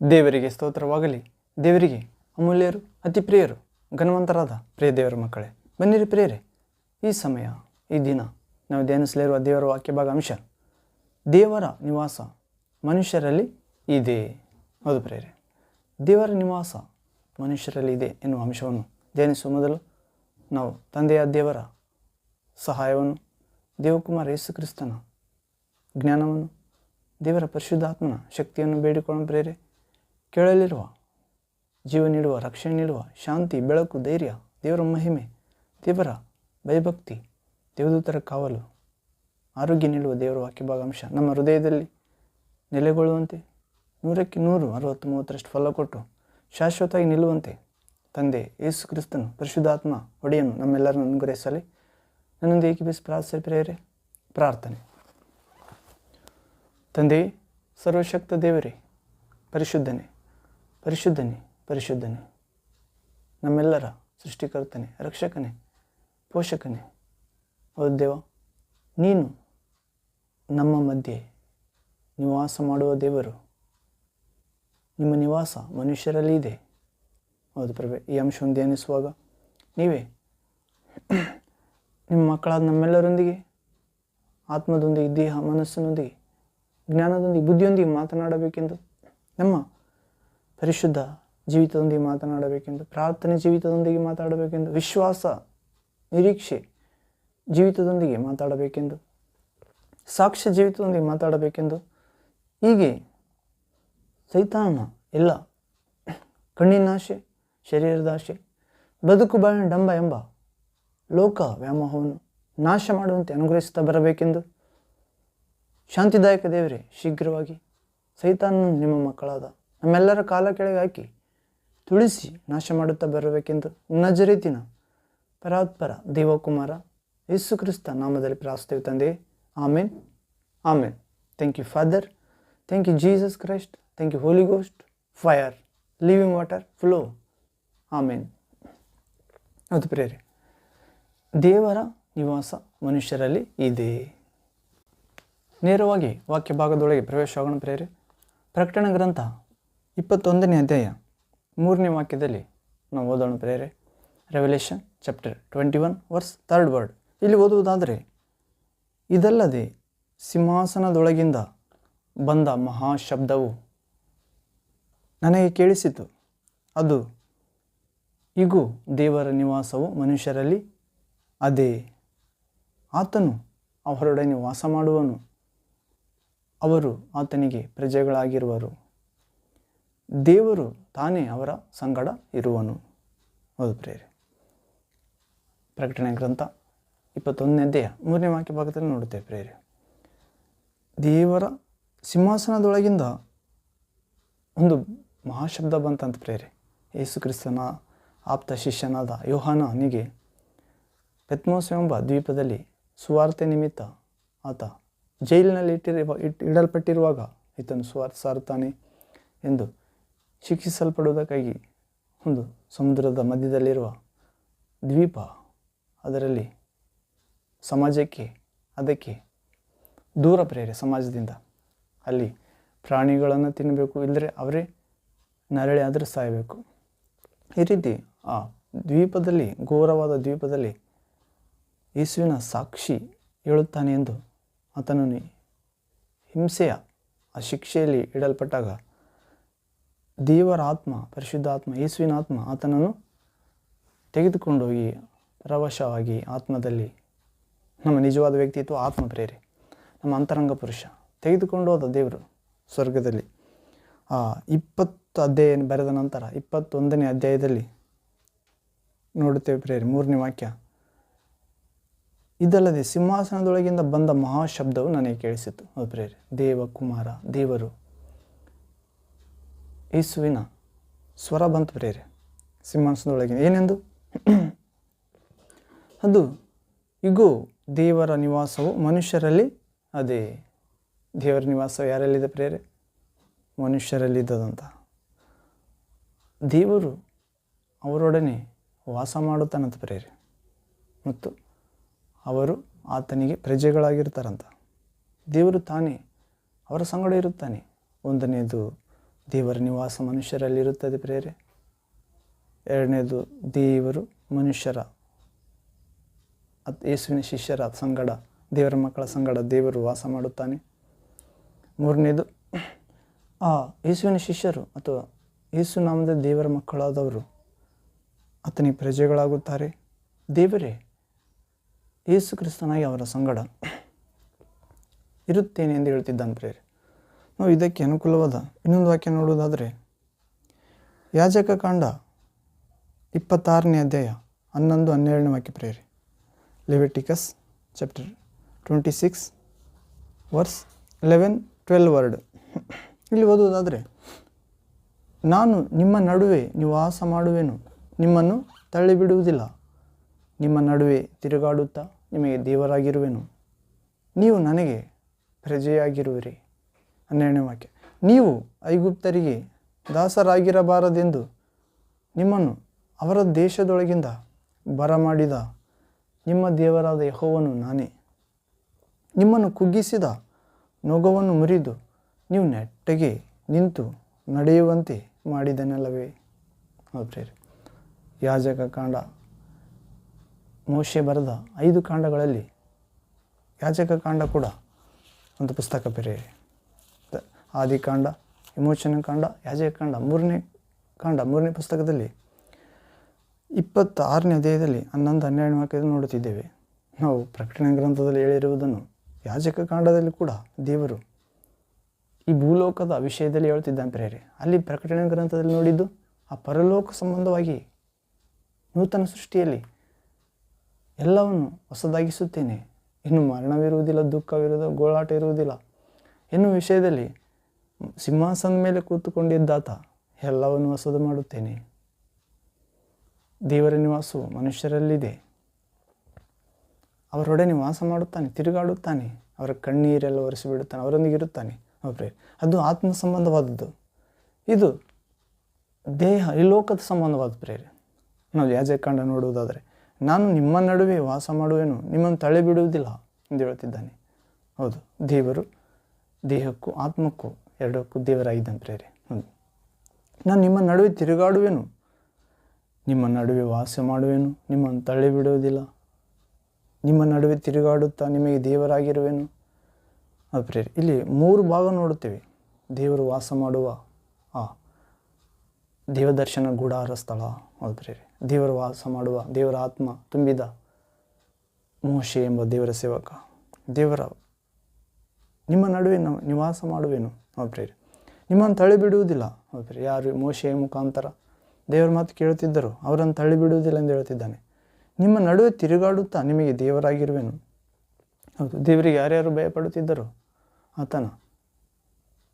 ದೇವರಿಗೆ ಸ್ತೋತ್ರವಾಗಲಿ. ದೇವರಿಗೆ ಅಮೂಲ್ಯರು ಅತಿ ಪ್ರಿಯರು ಘನವಂತರಾದ ಪ್ರಿಯ ದೇವರ ಮಕ್ಕಳೇ, ಬನ್ನಿರಿ ಪ್ರಿಯರೇ. ಈ ಸಮಯ, ಈ ದಿನ ನಾವು ಧ್ಯಾನಿಸಲಿರುವ ದೇವರ ವಾಕ್ಯ ಭಾಗ ಅಂಶ, ದೇವರ ನಿವಾಸ ಮನುಷ್ಯರಲ್ಲಿ ಇದೆ. ಹೌದು ಪ್ರಿಯರೇ. ದೇವರ ನಿವಾಸ ಮನುಷ್ಯರಲ್ಲಿ ಇದೆ ಎನ್ನುವ ಅಂಶವನ್ನು ಧ್ಯಾನಿಸುವ ಮೊದಲು ನಾವು ತಂದೆಯ ದೇವರ ಸಹಾಯವನ್ನು, ದೇವಕುಮಾರ ಯೇಸು ಕ್ರಿಸ್ತನ ಜ್ಞಾನವನ್ನು, ದೇವರ ಪರಿಶುದ್ಧಾತ್ಮನ ಶಕ್ತಿಯನ್ನು ಬೇಡಿಕೊಳ್ಳೋಣ ಪ್ರೇರೆ ಕೇಳಲಿರುವ ಜೀವ ನೀಡುವ, ರಕ್ಷಣೆ ನೀಡುವ, ಶಾಂತಿ, ಬೆಳಕು, ಧೈರ್ಯ, ದೇವರ ಮಹಿಮೆ ದೇವರ ಭಯಭಕ್ತಿ, ದೇವದೂತರ ಕಾವಲು, ಆರೋಗ್ಯ ನೀಡುವ ದೇವರ ವಾಕ್ಯ ಭಾಗಾಂಶ ನಮ್ಮ ಹೃದಯದಲ್ಲಿ ನೆಲೆಗೊಳ್ಳುವಂತೆ, ನೂರಕ್ಕೆ ನೂರು ಅರವತ್ತು ಮೂವತ್ತರಷ್ಟು ಫಲ ಕೊಟ್ಟು ಶಾಶ್ವತವಾಗಿ ನಿಲ್ಲುವಂತೆ ತಂದೆ ಯೇಸು ಕ್ರಿಸ್ತನು, ಪರಿಶುದ್ಧಾತ್ಮ ಒಡೆಯನ್ನು ನಮ್ಮೆಲ್ಲರನ್ನು ಅನುಗ್ರಹಿಸಲಿ. ನನ್ನೊಂದು ಏಕೀಪಿಸಿ ಪ್ರಾರ್ಥನೆ ಪ್ರೇರೆ ಪ್ರಾರ್ಥನೆ. ತಂದೆ, ಸರ್ವಶಕ್ತ ದೇವರೇ, ಪರಿಶುದ್ಧನೆ ಪರಿಶುದ್ಧನೆ ಪರಿಶುದ್ಧನೆ. ನಮ್ಮೆಲ್ಲರ ಸೃಷ್ಟಿಕರ್ತನೆ, ರಕ್ಷಕನೇ, ಪೋಷಕನೇ. ಹೌದು ದೇವ, ನೀನು ನಮ್ಮ ಮಧ್ಯೆ ನಿವಾಸ ಮಾಡುವ ದೇವರು. ನಿಮ್ಮ ನಿವಾಸ ಮನುಷ್ಯರಲ್ಲಿ ಇದೆ ಹೌದು ಪ್ರಭೆ, ಈ ಅಂಶವನ್ನು ಧ್ಯಾನಿಸುವಾಗ ನೀವೇ ನಿಮ್ಮ ಮಕ್ಕಳಾದ ನಮ್ಮೆಲ್ಲರೊಂದಿಗೆ, ಆತ್ಮದೊಂದಿಗೆ, ದೇಹ, ಮನಸ್ಸಿನೊಂದಿಗೆ, ಜ್ಞಾನದೊಂದಿಗೆ, ಬುದ್ಧಿಯೊಂದಿಗೆ ಮಾತನಾಡಬೇಕೆಂದು ನಮ್ಮ ಪರಿಶುದ್ಧ ಜೀವಿತದೊಂದಿಗೆ ಮಾತನಾಡಬೇಕೆಂದು, ಪ್ರಾರ್ಥನೆ ಜೀವಿತದೊಂದಿಗೆ ಮಾತಾಡಬೇಕೆಂದು ವಿಶ್ವಾಸ, ನಿರೀಕ್ಷೆ ಜೀವಿತದೊಂದಿಗೆ ಮಾತಾಡಬೇಕೆಂದು ಸಾಕ್ಷ್ಯ ಜೀವಿತದೊಂದಿಗೆ ಮಾತಾಡಬೇಕೆಂದು ಹೀಗೆ ಸೈತಾನ ಎಲ್ಲ ಕಣ್ಣಿನಾಶೆ ಶರೀರದಾಶೆ ಬದುಕು ಬಾಳಿನ ಡಂಬ ಎಂಬ ಲೋಕ ವ್ಯಾಮೋಹವನ್ನು ನಾಶ ಮಾಡುವಂತೆ ಅನುಗ್ರಹಿಸುತ್ತಾ ಬರಬೇಕೆಂದು, ಶಾಂತಿದಾಯಕ ದೇವರೇ, ಶೀಘ್ರವಾಗಿ ಸೈತಾನ ನಿಮ್ಮ ಮಕ್ಕಳಾದ ನಮ್ಮೆಲ್ಲರ ಕಾಲ ಕೆಳಗೆ ಹಾಕಿ ತುಳಿಸಿ ನಾಶ ಮಾಡುತ್ತಾ ಬರಬೇಕೆಂದು ನಜರೀತಿನ ಪರಾತ್ಪರ ದೇವಕುಮಾರ ಯೇಸು ಕ್ರಿಸ್ತ ನಾಮದಲ್ಲಿ ಪ್ರಾರ್ಥಿಸ್ತೇವೆ ತಂದೆ. ಆಮೇನ್. ಆಮೇನ್. Thank you father thank you Jesus Christ thank you holy ghost fire living water flow ಆಮೇನ್. ಅದು ಪ್ರೇರಿ ದೇವರ ನಿವಾಸ ಮನುಷ್ಯರಲ್ಲಿ ಇದೆ. ನೇರವಾಗಿ ವಾಕ್ಯ ಭಾಗದೊಳಗೆ ಪ್ರವೇಶವಾಗೋಣ ಪ್ರೇರಿ ಪ್ರಕಟಣ ಗ್ರಂಥ ಇಪ್ಪತ್ತೊಂದನೇ ಅಧ್ಯಾಯ ಮೂರನೇ ವಾಕ್ಯದಲ್ಲಿ ನಾವು ಓದೋಣ ಪ್ರೇರೆ. Revelation chapter twenty one verse third word ಇಲ್ಲಿ ಓದುವುದಾದರೆ, ಇದಲ್ಲದೆ ಸಿಂಹಾಸನದೊಳಗಿಂದ ಬಂದ ಮಹಾಶಬ್ದವು ನನಗೆ ಕೇಳಿಸಿತು. ಅದು ಈಗೂ ದೇವರ ನಿವಾಸವು ಮನುಷ್ಯರಲ್ಲಿ, ಅದೇ ಆತನು ಅವರೊಡನೆ ವಾಸ ಮಾಡುವನು ಅವರು ಆತನಿಗೆ ಪ್ರಜೆಗಳಾಗಿರುವರು. ದೇವರು ತಾನೇ ಅವರ ಸಂಗಡ ಇರುವನು. ಹೌದು ಪ್ರೇರಿ ಪ್ರಕಟಣೆ ಗ್ರಂಥ ಇಪ್ಪತ್ತೊಂದನೇ ಮೂರನೇ ವಾಕ್ಯ ಭಾಗದಲ್ಲಿ ನೋಡುತ್ತೇವೆ ಪ್ರೇರಿ ದೇವರ ಸಿಂಹಾಸನದೊಳಗಿಂದ ಒಂದು ಮಹಾಶಬ್ದ ಬಂತಂತ ಪ್ರೇರಿ ಯೇಸು ಕ್ರಿಸ್ತನ ಆಪ್ತ ಶಿಷ್ಯನಾದ ಯೋಹಾನನಿಗೆ ಪೆತ್ಮೋಸ್ ಎಂಬ ದ್ವೀಪದಲ್ಲಿ ಸುವಾರ್ತೆ ನಿಮಿತ್ತ ಆತ ಜೈಲಿನಲ್ಲಿ ಇಟ್ಟಿರುವ ಇಟ್ ಇಡಲ್ಪಟ್ಟಿರುವಾಗ, ಈತನು ಸುವಾರ್ತೆ ಸಾರುತ್ತಾನೆ ಎಂದು ಶಿಕ್ಷಿಸಲ್ಪಡುವುದಕ್ಕಾಗಿ ಒಂದು ಸಮುದ್ರದ ಮಧ್ಯದಲ್ಲಿರುವ ದ್ವೀಪ, ಅದರಲ್ಲಿ ಸಮಾಜಕ್ಕೆ, ಅದಕ್ಕೆ ದೂರ ಪ್ರೇರೆ ಸಮಾಜದಿಂದ ಅಲ್ಲಿ ಪ್ರಾಣಿಗಳನ್ನು ತಿನ್ನಬೇಕು ಇಲ್ಲದ್ರೆ ಅವರೇ ನರಳೆ ಆದರೆ ಸಾಯಬೇಕು. ಈ ರೀತಿ ಆ ದ್ವೀಪದಲ್ಲಿ, ಘೋರವಾದ ದ್ವೀಪದಲ್ಲಿ ಯೇಸುವಿನ ಸಾಕ್ಷಿ ಹೇಳುತ್ತಾನೆ ಎಂದು ಆತನನ್ನು ಹಿಂಸೆಯ ಆ ಶಿಕ್ಷೆಯಲ್ಲಿ ಇಡಲ್ಪಟ್ಟಾಗ ದೇವರ ಆತ್ಮ ಪರಿಶುದ್ಧಾತ್ಮ ಯೇಸುವಿನ ಆತ್ಮ ಆತನನ್ನು ತೆಗೆದುಕೊಂಡೋಗಿ ಪರವಶವಾಗಿ ಆತ್ಮದಲ್ಲಿ ನಮ್ಮ ನಿಜವಾದ ವ್ಯಕ್ತಿತ್ವ, ಆತ್ಮ ಪ್ರೇರೆ, ನಮ್ಮ ಅಂತರಂಗ ಪುರುಷ ತೆಗೆದುಕೊಂಡು ಹೋದ ದೇವರು ಸ್ವರ್ಗದಲ್ಲಿ. ಆ ಇಪ್ಪತ್ತು ಅಧ್ಯಾಯ ಬರೆದ ನಂತರ ಇಪ್ಪತ್ತೊಂದನೇ ಅಧ್ಯಾಯದಲ್ಲಿ ನೋಡುತ್ತೇವೆ ಪ್ರೇರಿ, ಮೂರನೇ ವಾಕ್ಯ. ಇದಲ್ಲದೆ ಸಿಂಹಾಸನದೊಳಗಿಂದ ಬಂದ ಮಹಾಶಬ್ದವು ನನಗೆ ಕೇಳಿಸಿತು. ಅದು ಪ್ರೇರಿ ದೇವ ಕುಮಾರ ದೇವರು ಯೇಸುವಿನ ಸ್ವರ ಬಂತು ಪ್ರೇರೆ ಸಿಂಹಾಸನದೊಳಗೆ ಏನೆಂದು? ಅದು, ಇಗೋ, ದೇವರ ನಿವಾಸವು ಮನುಷ್ಯರಲ್ಲಿ ಅದೇ. ದೇವರ ನಿವಾಸ ಯಾರಲ್ಲಿದೆ ಪ್ರೇರೆ ಮನುಷ್ಯರಲ್ಲಿದ್ದದಂತ. ದೇವರು ಅವರೊಡನೆ ವಾಸ ಮಾಡುತ್ತಾನಂತ ಪ್ರೇರೆ ಮತ್ತು ಅವರು ಆತನಿಗೆ ಪ್ರಜೆಗಳಾಗಿರ್ತಾರಂತ ದೇವರು ತಾನೇ ಅವರ ಸಂಗಡ ಇರುತ್ತಾನೆ. ಒಂದನೇದು ದೇವರ ನಿವಾಸ ಮನುಷ್ಯರಲ್ಲಿರುತ್ತದೆ ಪ್ರೇರೆ. ಎರಡನೇದು, ದೇವರು ಮನುಷ್ಯರ ಯೇಸುವಿನ ಶಿಷ್ಯರ ಸಂಗಡ, ದೇವರ ಮಕ್ಕಳ ಸಂಗಡ ದೇವರು ವಾಸ ಮಾಡುತ್ತಾನೆ. ಮೂರನೇದು, ಆ ಯೇಸುವಿನ ಶಿಷ್ಯರು ಅಥವಾ ಯೇಸು ನಾಮದ ದೇವರ ಮಕ್ಕಳಾದವರು ಆತನಿಗೆ ಪ್ರಜೆಗಳಾಗುತ್ತಾರೆ. ದೇವರೇ, ಯೇಸು ಕ್ರಿಸ್ತನಾಗಿ ಅವರ ಸಂಗಡ ಇರುತ್ತೇನೆ ಎಂದು ಹೇಳ್ತಿದ್ದಾನೆ ಪ್ರೇರೆ. ಇದಕ್ಕೆ ಅನುಕೂಲವಾದ. ಇನ್ನೊಂದು ವಾಕ್ಯ ನೋಡುವುದಾದರೆ, ಯಾಜಕ ಕಾಂಡ ಇಪ್ಪತ್ತಾರನೇ ಅಧ್ಯಾಯ ಹನ್ನೊಂದು ಹನ್ನೆರಡನೇ ವಾಕ್ಯ ಪ್ರೇರಿ. Leviticus chapter twenty six verse eleven twelve word. ಇಲ್ಲಿ ಓದುವುದಾದರೆ, ನಾನು ನಿಮ್ಮ ನಡುವೆ ನಿವಾಸ ಮಾಡುವೆನು, ನಿಮ್ಮನ್ನು ತಳ್ಳಿಬಿಡುವುದಿಲ್ಲ. ನಿಮ್ಮ ನಡುವೆ ತಿರುಗಾಡುತ್ತಾ ನಿಮಗೆ ದೇವರಾಗಿರುವೆನು. ನೀವು ನನಗೆ ಪ್ರಜೆಯಾಗಿರುವಿರಿ. ಹನ್ನೆರಡನೇ ವಾಕ್ಯ. ನೀವು ಐಗುಪ್ತರಿಗೆ ದಾಸರಾಗಿರಬಾರದೆಂದು ನಿಮ್ಮನ್ನು ಅವರ ದೇಶದೊಳಗಿಂದ ಬರಮಾಡಿದ ನಿಮ್ಮ ದೇವರಾದ ಯಹೋವನು ನಾನೇ. ನಿಮ್ಮನ್ನು ಕುಗ್ಗಿಸಿದ ನೊಗವನ್ನು ಮುರಿದು ನೀವು ನೆಟ್ಟಗೆ ನಿಂತು ನಡೆಯುವಂತೆ ಮಾಡಿದನಲ್ಲವೇ? ಹೌದ್ರಿ ಯಾಜಕ ಕಾಂಡ. ಮೋಶೆ ಬರೆದ ಐದು ಕಾಂಡಗಳಲ್ಲಿ ಯಾಜಕ ಕಾಂಡ ಕೂಡ ಒಂದು ಪುಸ್ತಕ ಬೇರೆ ಆದಿಕಾಂಡ ವಿಮೋಚನ ಕಾಂಡ, ಯಾಜಕ ಕಾಂಡ, ಮೂರನೇ ಕಾಂಡ, ಮೂರನೇ ಪುಸ್ತಕದಲ್ಲಿ ಇಪ್ಪತ್ತಾರನೇ ಅಧ್ಯಾಯದಲ್ಲಿ ಹನ್ನೊಂದು ಹನ್ನೆರಡು ವಾಕ್ಯದಲ್ಲಿ ನೋಡುತ್ತಿದ್ದೇವೆ. ನಾವು ಪ್ರಕಟಣೆ ಗ್ರಂಥದಲ್ಲಿ ಹೇಳಿರುವುದನ್ನು ಯಾಜಕ ಕಾಂಡದಲ್ಲಿ ಕೂಡ ದೇವರು ಈ ಭೂಲೋಕದ ವಿಷಯದಲ್ಲಿ ಹೇಳ್ತಿದ್ದಾನೆ ಪ್ರೇರೆ ಅಲ್ಲಿ ಪ್ರಕಟಣೆ ಗ್ರಂಥದಲ್ಲಿ ನೋಡಿದ್ದು ಆ ಪರಲೋಕ ಸಂಬಂಧವಾಗಿ ನೂತನ ಸೃಷ್ಟಿಯಲ್ಲಿ ಎಲ್ಲವನ್ನು ಹೊಸದಾಗಿಸುತ್ತೇನೆ. ಇನ್ನು ಮರಣವಿರುವುದಿಲ್ಲ ದುಃಖವಿರುವುದಿಲ್ಲ ಗೋಳಾಟ ಇರುವುದಿಲ್ಲ. ಎನ್ನುವ ವಿಷಯದಲ್ಲಿ ಸಿಂಹಾಸನದ ಮೇಲೆ ಕೂತುಕೊಂಡಿದ್ದಾತ, ಎಲ್ಲವನ್ನು ಹೊಸದು ಮಾಡುತ್ತೇನೆ. ದೇವರ ನಿವಾಸವು ಮನುಷ್ಯರಲ್ಲಿದೆ. ಅವರೊಡನೆ ವಾಸ ಮಾಡುತ್ತಾನೆ, ತಿರುಗಾಡುತ್ತಾನೆ. ಅವರ ಕಣ್ಣೀರೆಲ್ಲ ಒರೆಸಿಬಿಡುತ್ತಾನೆ, ಅವರೊಂದಿಗೆ ಇರುತ್ತಾನೆ. ಒಬ್ಬರೇ ಅದು ಆತ್ಮ ಸಂಬಂಧವಾದದ್ದು. ಇದು ದೇಹ, ಈ ಲೋಕದ ಸಂಬಂಧವಾದ ಪ್ರೇರೆ ನಾವು ಯಾಜಕಾಂಡ ನೋಡುವುದಾದರೆ, ನಾನು ನಿಮ್ಮ ನಡುವೆ ವಾಸ ಮಾಡುವೆನು, ನಿಮ್ಮನ್ನು ತಳೆ ಬಿಡುವುದಿಲ್ಲ ಎಂದು ಹೇಳುತ್ತಿದ್ದಾನೆ. ಹೌದು, ದೇವರು ದೇಹಕ್ಕೂ ಆತ್ಮಕ್ಕೂ ಎರಡಕ್ಕೂ ದೇವರಾಗಿದ್ದಾನೆ ಪ್ರೇರಿ ಹ್ಞೂ ನಾನು ನಿಮ್ಮ ನಡುವೆ ತಿರುಗಾಡುವೆನು. ನಿಮ್ಮ ನಡುವೆ ವಾಸ ಮಾಡುವೆನು. ನಿಮ್ಮನ್ನು ತಳ್ಳಿ ಬಿಡುವುದಿಲ್ಲ ನಿಮ್ಮ ನಡುವೆ ತಿರುಗಾಡುತ್ತಾ ನಿಮಗೆ ದೇವರಾಗಿರುವೆನು. ಅದು ಪ್ರೇರಿ. ಇಲ್ಲಿ ಮೂರು ಭಾಗ ನೋಡುತ್ತೇವೆ. ದೇವರು ವಾಸ ಮಾಡುವ, ಆ, ದೇವದರ್ಶನ ಗುಡಾರ ಸ್ಥಳ. ಅದು ಪ್ರೇರಿ. ದೇವರು ವಾಸ ಮಾಡುವ, ದೇವರ ಆತ್ಮ ತುಂಬಿದ ಮೋಶೆ ಎಂಬ ದೇವರ ಸೇವಕ. ದೇವರ, ನಿಮ್ಮ ನಡುವೆ ನಾವು ನಿವಾಸ ಮಾಡುವೆನು. ಪ್ರೇರಿ ನಿಮ್ಮನ್ನು ತಳ್ಳಿ ಬಿಡುವುದಿಲ್ಲ ಯಾರು ಮೋಶೆಯ ಮುಖಾಂತರ ದೇವರ ಮಾತು ಕೇಳುತ್ತಿದ್ದರು ಅವರನ್ನು ತಳ್ಳಿ ಬಿಡುವುದಿಲ್ಲ ಎಂದು ಹೇಳುತ್ತಿದ್ದಾನೆ. ನಿಮ್ಮ ನಡುವೆ ತಿರುಗಾಡುತ್ತಾ ನಿಮಗೆ ದೇವರಾಗಿರುವೆನು. ಹೌದು, ದೇವರಿಗೆ ಯಾರ್ಯಾರು ಭಯಪಡುತ್ತಿದ್ದರು ಆತನ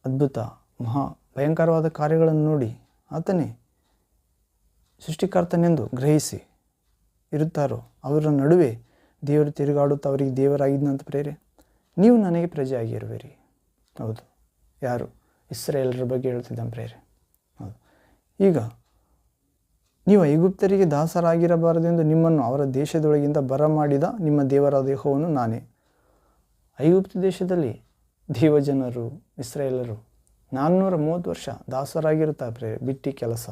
ಅದ್ಭುತ, ಮಹಾ, ಭಯಂಕರವಾದ ಕಾರ್ಯಗಳನ್ನು ನೋಡಿ ಆತನೇ ಸೃಷ್ಟಿಕರ್ತನೆಂದು ಗ್ರಹಿಸಿ ಇರುತ್ತಾರೋ ಅವರ ನಡುವೆ ದೇವರು ತಿರುಗಾಡುತ್ತಾ ಅವರಿಗೆ ದೇವರಾಗಿದ್ದಂತ ಪ್ರೇರೆ, ನೀವು ನನಗೆ ಪ್ರಜೆಯಾಗಿರುವಿರಿ. ಹೌದು. ಯಾರು? ಇಸ್ರೇಲರ ಬಗ್ಗೆ ಹೇಳ್ತಿದ್ದಾನೆ ಪ್ರೇರೆ. ಹೌದು. ಈಗ ನೀವು ಐಗುಪ್ತರಿಗೆ ದಾಸರಾಗಿರಬಾರದೆಂದು ನಿಮ್ಮನ್ನು ಅವರ ದೇಶದೊಳಗಿಂದ ಬರಮಾಡಿದ ನಿಮ್ಮ ದೇವರ ದೇಹವನ್ನು ನಾನೇ. ಐಗುಪ್ತ ದೇಶದಲ್ಲಿ ದೇವಜನರು, ಇಸ್ರೇಲರು ನಾನ್ನೂರ ಮೂವತ್ತು ವರ್ಷ ದಾಸರಾಗಿರುತ್ತಾರೆ ಬಿಟ್ಟಿ ಕೆಲಸ.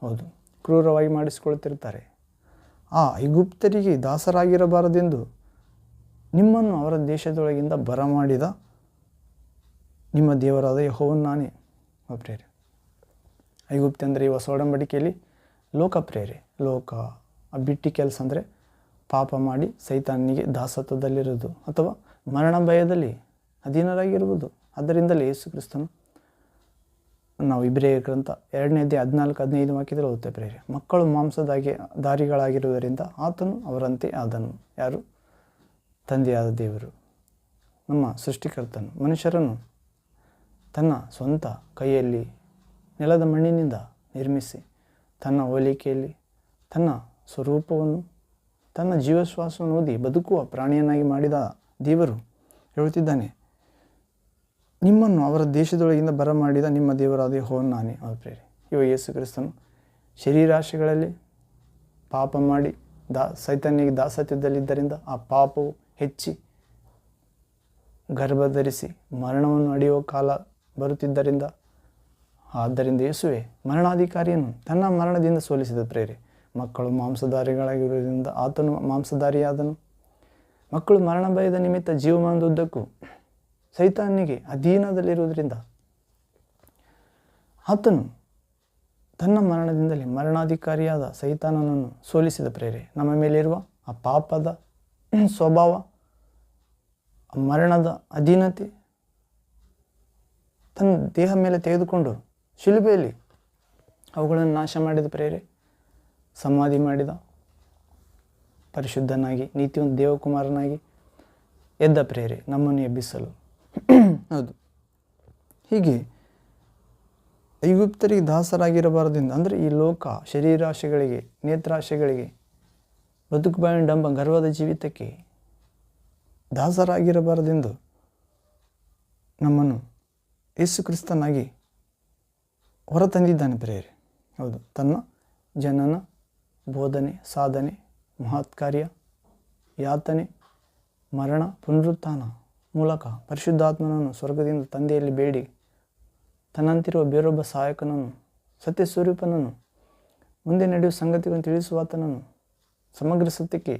ಹೌದು. ಕ್ರೂರವಾಗಿ ಮಾಡಿಸಿಕೊಳ್ತಿರ್ತಾರೆ. ಆ ಐಗುಪ್ತರಿಗೆ ದಾಸರಾಗಿರಬಾರದೆಂದು ನಿಮ್ಮನ್ನು ಅವರ ದೇಶದೊಳಗಿಂದ ಬರಮಾಡಿದ ನಿಮ್ಮ ದೇವರಾದ ಯಹೋವನ್ನು ನಾನೇ. ಪ್ರೇರೆ. ಐಗುಪ್ತಿ ಅಂದರೆ ಈ ಹೊಸ ಒಡಂಬಡಿಕೆಯಲ್ಲಿ ಲೋಕ, ಆ ಬಿಟ್ಟಿ ಕೆಲಸ ಅಂದರೆ ಪಾಪ ಮಾಡಿ ಸೈತಾನಿಗೆ ದಾಸತ್ವದಲ್ಲಿರೋದು ಅಥವಾ ಮರಣ ಭಯದಲ್ಲಿ ಅಧೀನರಾಗಿರುವುದು. ಅದರಿಂದಲೇ ಯೇಸು ಕ್ರಿಸ್ತನು ನಾವು ಇಬ್ಬರೇ ಗ್ರಂಥ ಎರಡನೇದೇ ಹದಿನಾಲ್ಕು, ಹದಿನೈದು ಹಾಕಿದರೆ ಓದ್ತೇವೆ ಪ್ರೇರೆ. ಮಕ್ಕಳು ಮಾಂಸದಾಗಿ ದಾರಿಗಳಾಗಿರುವುದರಿಂದ ಆತನು ಅವರಂತೆ ಆದನು. ಯಾರು? ತಂದೆಯಾದ ದೇವರು. ನಮ್ಮ ಸೃಷ್ಟಿಕರ್ತನು, ಮನುಷ್ಯರನ್ನು ತನ್ನ ಸ್ವಂತ ಕೈಯಲ್ಲಿ ನೆಲದ ಮಣ್ಣಿನಿಂದ ನಿರ್ಮಿಸಿ, ತನ್ನ ಹೋಲಿಕೆಯಲ್ಲಿ ತನ್ನ ಸ್ವರೂಪವನ್ನು, ತನ್ನ ಜೀವಶ್ವಾಸವನ್ನು ಓದಿ ಬದುಕುವ ಪ್ರಾಣಿಯನ್ನಾಗಿ ಮಾಡಿದ ದೇವರು ಹೇಳುತ್ತಿದ್ದಾನೆ, ನಿಮ್ಮನ್ನು ಅವರ ದೇಶದೊಳಗಿಂದ ಬರಮಾಡಿದ ನಿಮ್ಮ ದೇವರಾದ ಹೋನ್ ನಾನೇ ಪ್ರೇರಿ ಇವ ಯೇಸು ಕ್ರಿಸ್ತನು ಶರೀರಾಶಿಗಳಲ್ಲಿ ಪಾಪ ಮಾಡಿ ದಾ ಸೈತನ್ಯಗೆ ದಾಸತ್ವದಲ್ಲಿದ್ದರಿಂದ ಆ ಪಾಪವು ಹೆಚ್ಚಿ ಗರ್ಭ ಧರಿಸಿ ಮರಣವನ್ನು ಅಡೆಯುವ ಕಾಲ ಬರುತ್ತಿದ್ದರಿಂದ, ಆದ್ದರಿಂದ ಯೇಸುವೆ, ಮರಣಾಧಿಕಾರಿಯನ್ನು ತನ್ನ ಮರಣದಿಂದ ಸೋಲಿಸಿದ ಪ್ರೇರೆ, ಮಕ್ಕಳು ಮಾಂಸಧಾರಿಗಳಾಗಿರುವುದರಿಂದ ಆತನು ಮಾಂಸಧಾರಿಯಾದನು. ಮಕ್ಕಳು ಮರಣ ಭಯದ ನಿಮಿತ್ತ ಜೀವಮಾನದುದ್ದಕ್ಕೂ ಸೈತಾನಿಗೆ ಅಧೀನದಲ್ಲಿರುವುದರಿಂದ ಆತನು ತನ್ನ ಮರಣದಿಂದಲೇ ಮರಣಾಧಿಕಾರಿಯಾದ ಸೈತಾನನನ್ನು ಸೋಲಿಸಿದ ಪ್ರೇರೆ. ನಮ್ಮ ಮೇಲಿರುವ ಆ ಪಾಪದ ಸ್ವಭಾವ ಮರಣದ ಅಧೀನತೆ ತನ್ನ ದೇಹ ಮೇಲೆ ತೆಗೆದುಕೊಂಡು ಶಿಲುಬೆಯಲ್ಲಿ ಅವುಗಳನ್ನು ನಾಶ ಮಾಡಿದ ಪ್ರೇರೆ, ಸಮಾಧಿ ಮಾಡಿದ ಪರಿಶುದ್ಧನಾಗಿ ನೀತಿಯೊಂದು ದೇವಕುಮಾರನಾಗಿ ಎದ್ದ ಪ್ರೇರೆ, ನಮ್ಮನ್ನು ಎಬ್ಬಿಸಲು. ಹೌದು. ಹೀಗೆ ಐಗುಪ್ತರಿಗೆ ದಾಸರಾಗಿರಬಾರದಿಂದ, ಅಂದರೆ ಈ ಲೋಕ ಶರೀರಾಶೆಗಳಿಗೆ, ನೇತ್ರಾಶೆಗಳಿಗೆ ಬದುಕು ಡಂಬ ಗರ್ವದ ಜೀವಿತಕ್ಕೆ ದಾಸರಾಗಿರಬಾರದೆಂದು ನಮ್ಮನ್ನು ಯೇಸು ಕ್ರಿಸ್ತನಾಗಿ ಹೊರತಂದಿದ್ದಾನೆ ಪ್ರೇರೆ ಹೌದು, ತನ್ನ ಜನನ, ಬೋಧನೆ, ಸಾಧನೆ ಮಹತ್ ಕಾರ್ಯ ಯಾತನೆ, ಮರಣ, ಪುನರುತ್ಥಾನ ಮೂಲಕ ಪರಿಶುದ್ಧಾತ್ಮನನ್ನು ಸ್ವರ್ಗದಿಂದ ತಂದೆಯಲ್ಲಿ ಬೇಡಿ, ತನ್ನಂತಿರುವ ಬೇರೊಬ್ಬ ಸಹಾಯಕನನ್ನು ಸತ್ಯ ಸ್ವರೂಪನನ್ನು ಮುಂದೆ ನಡೆಯುವ ಸಂಗತಿಗಳನ್ನು ತಿಳಿಸುವ ಆತನನ್ನು ಸಮಗ್ರ ಸತ್ಯಕ್ಕೆ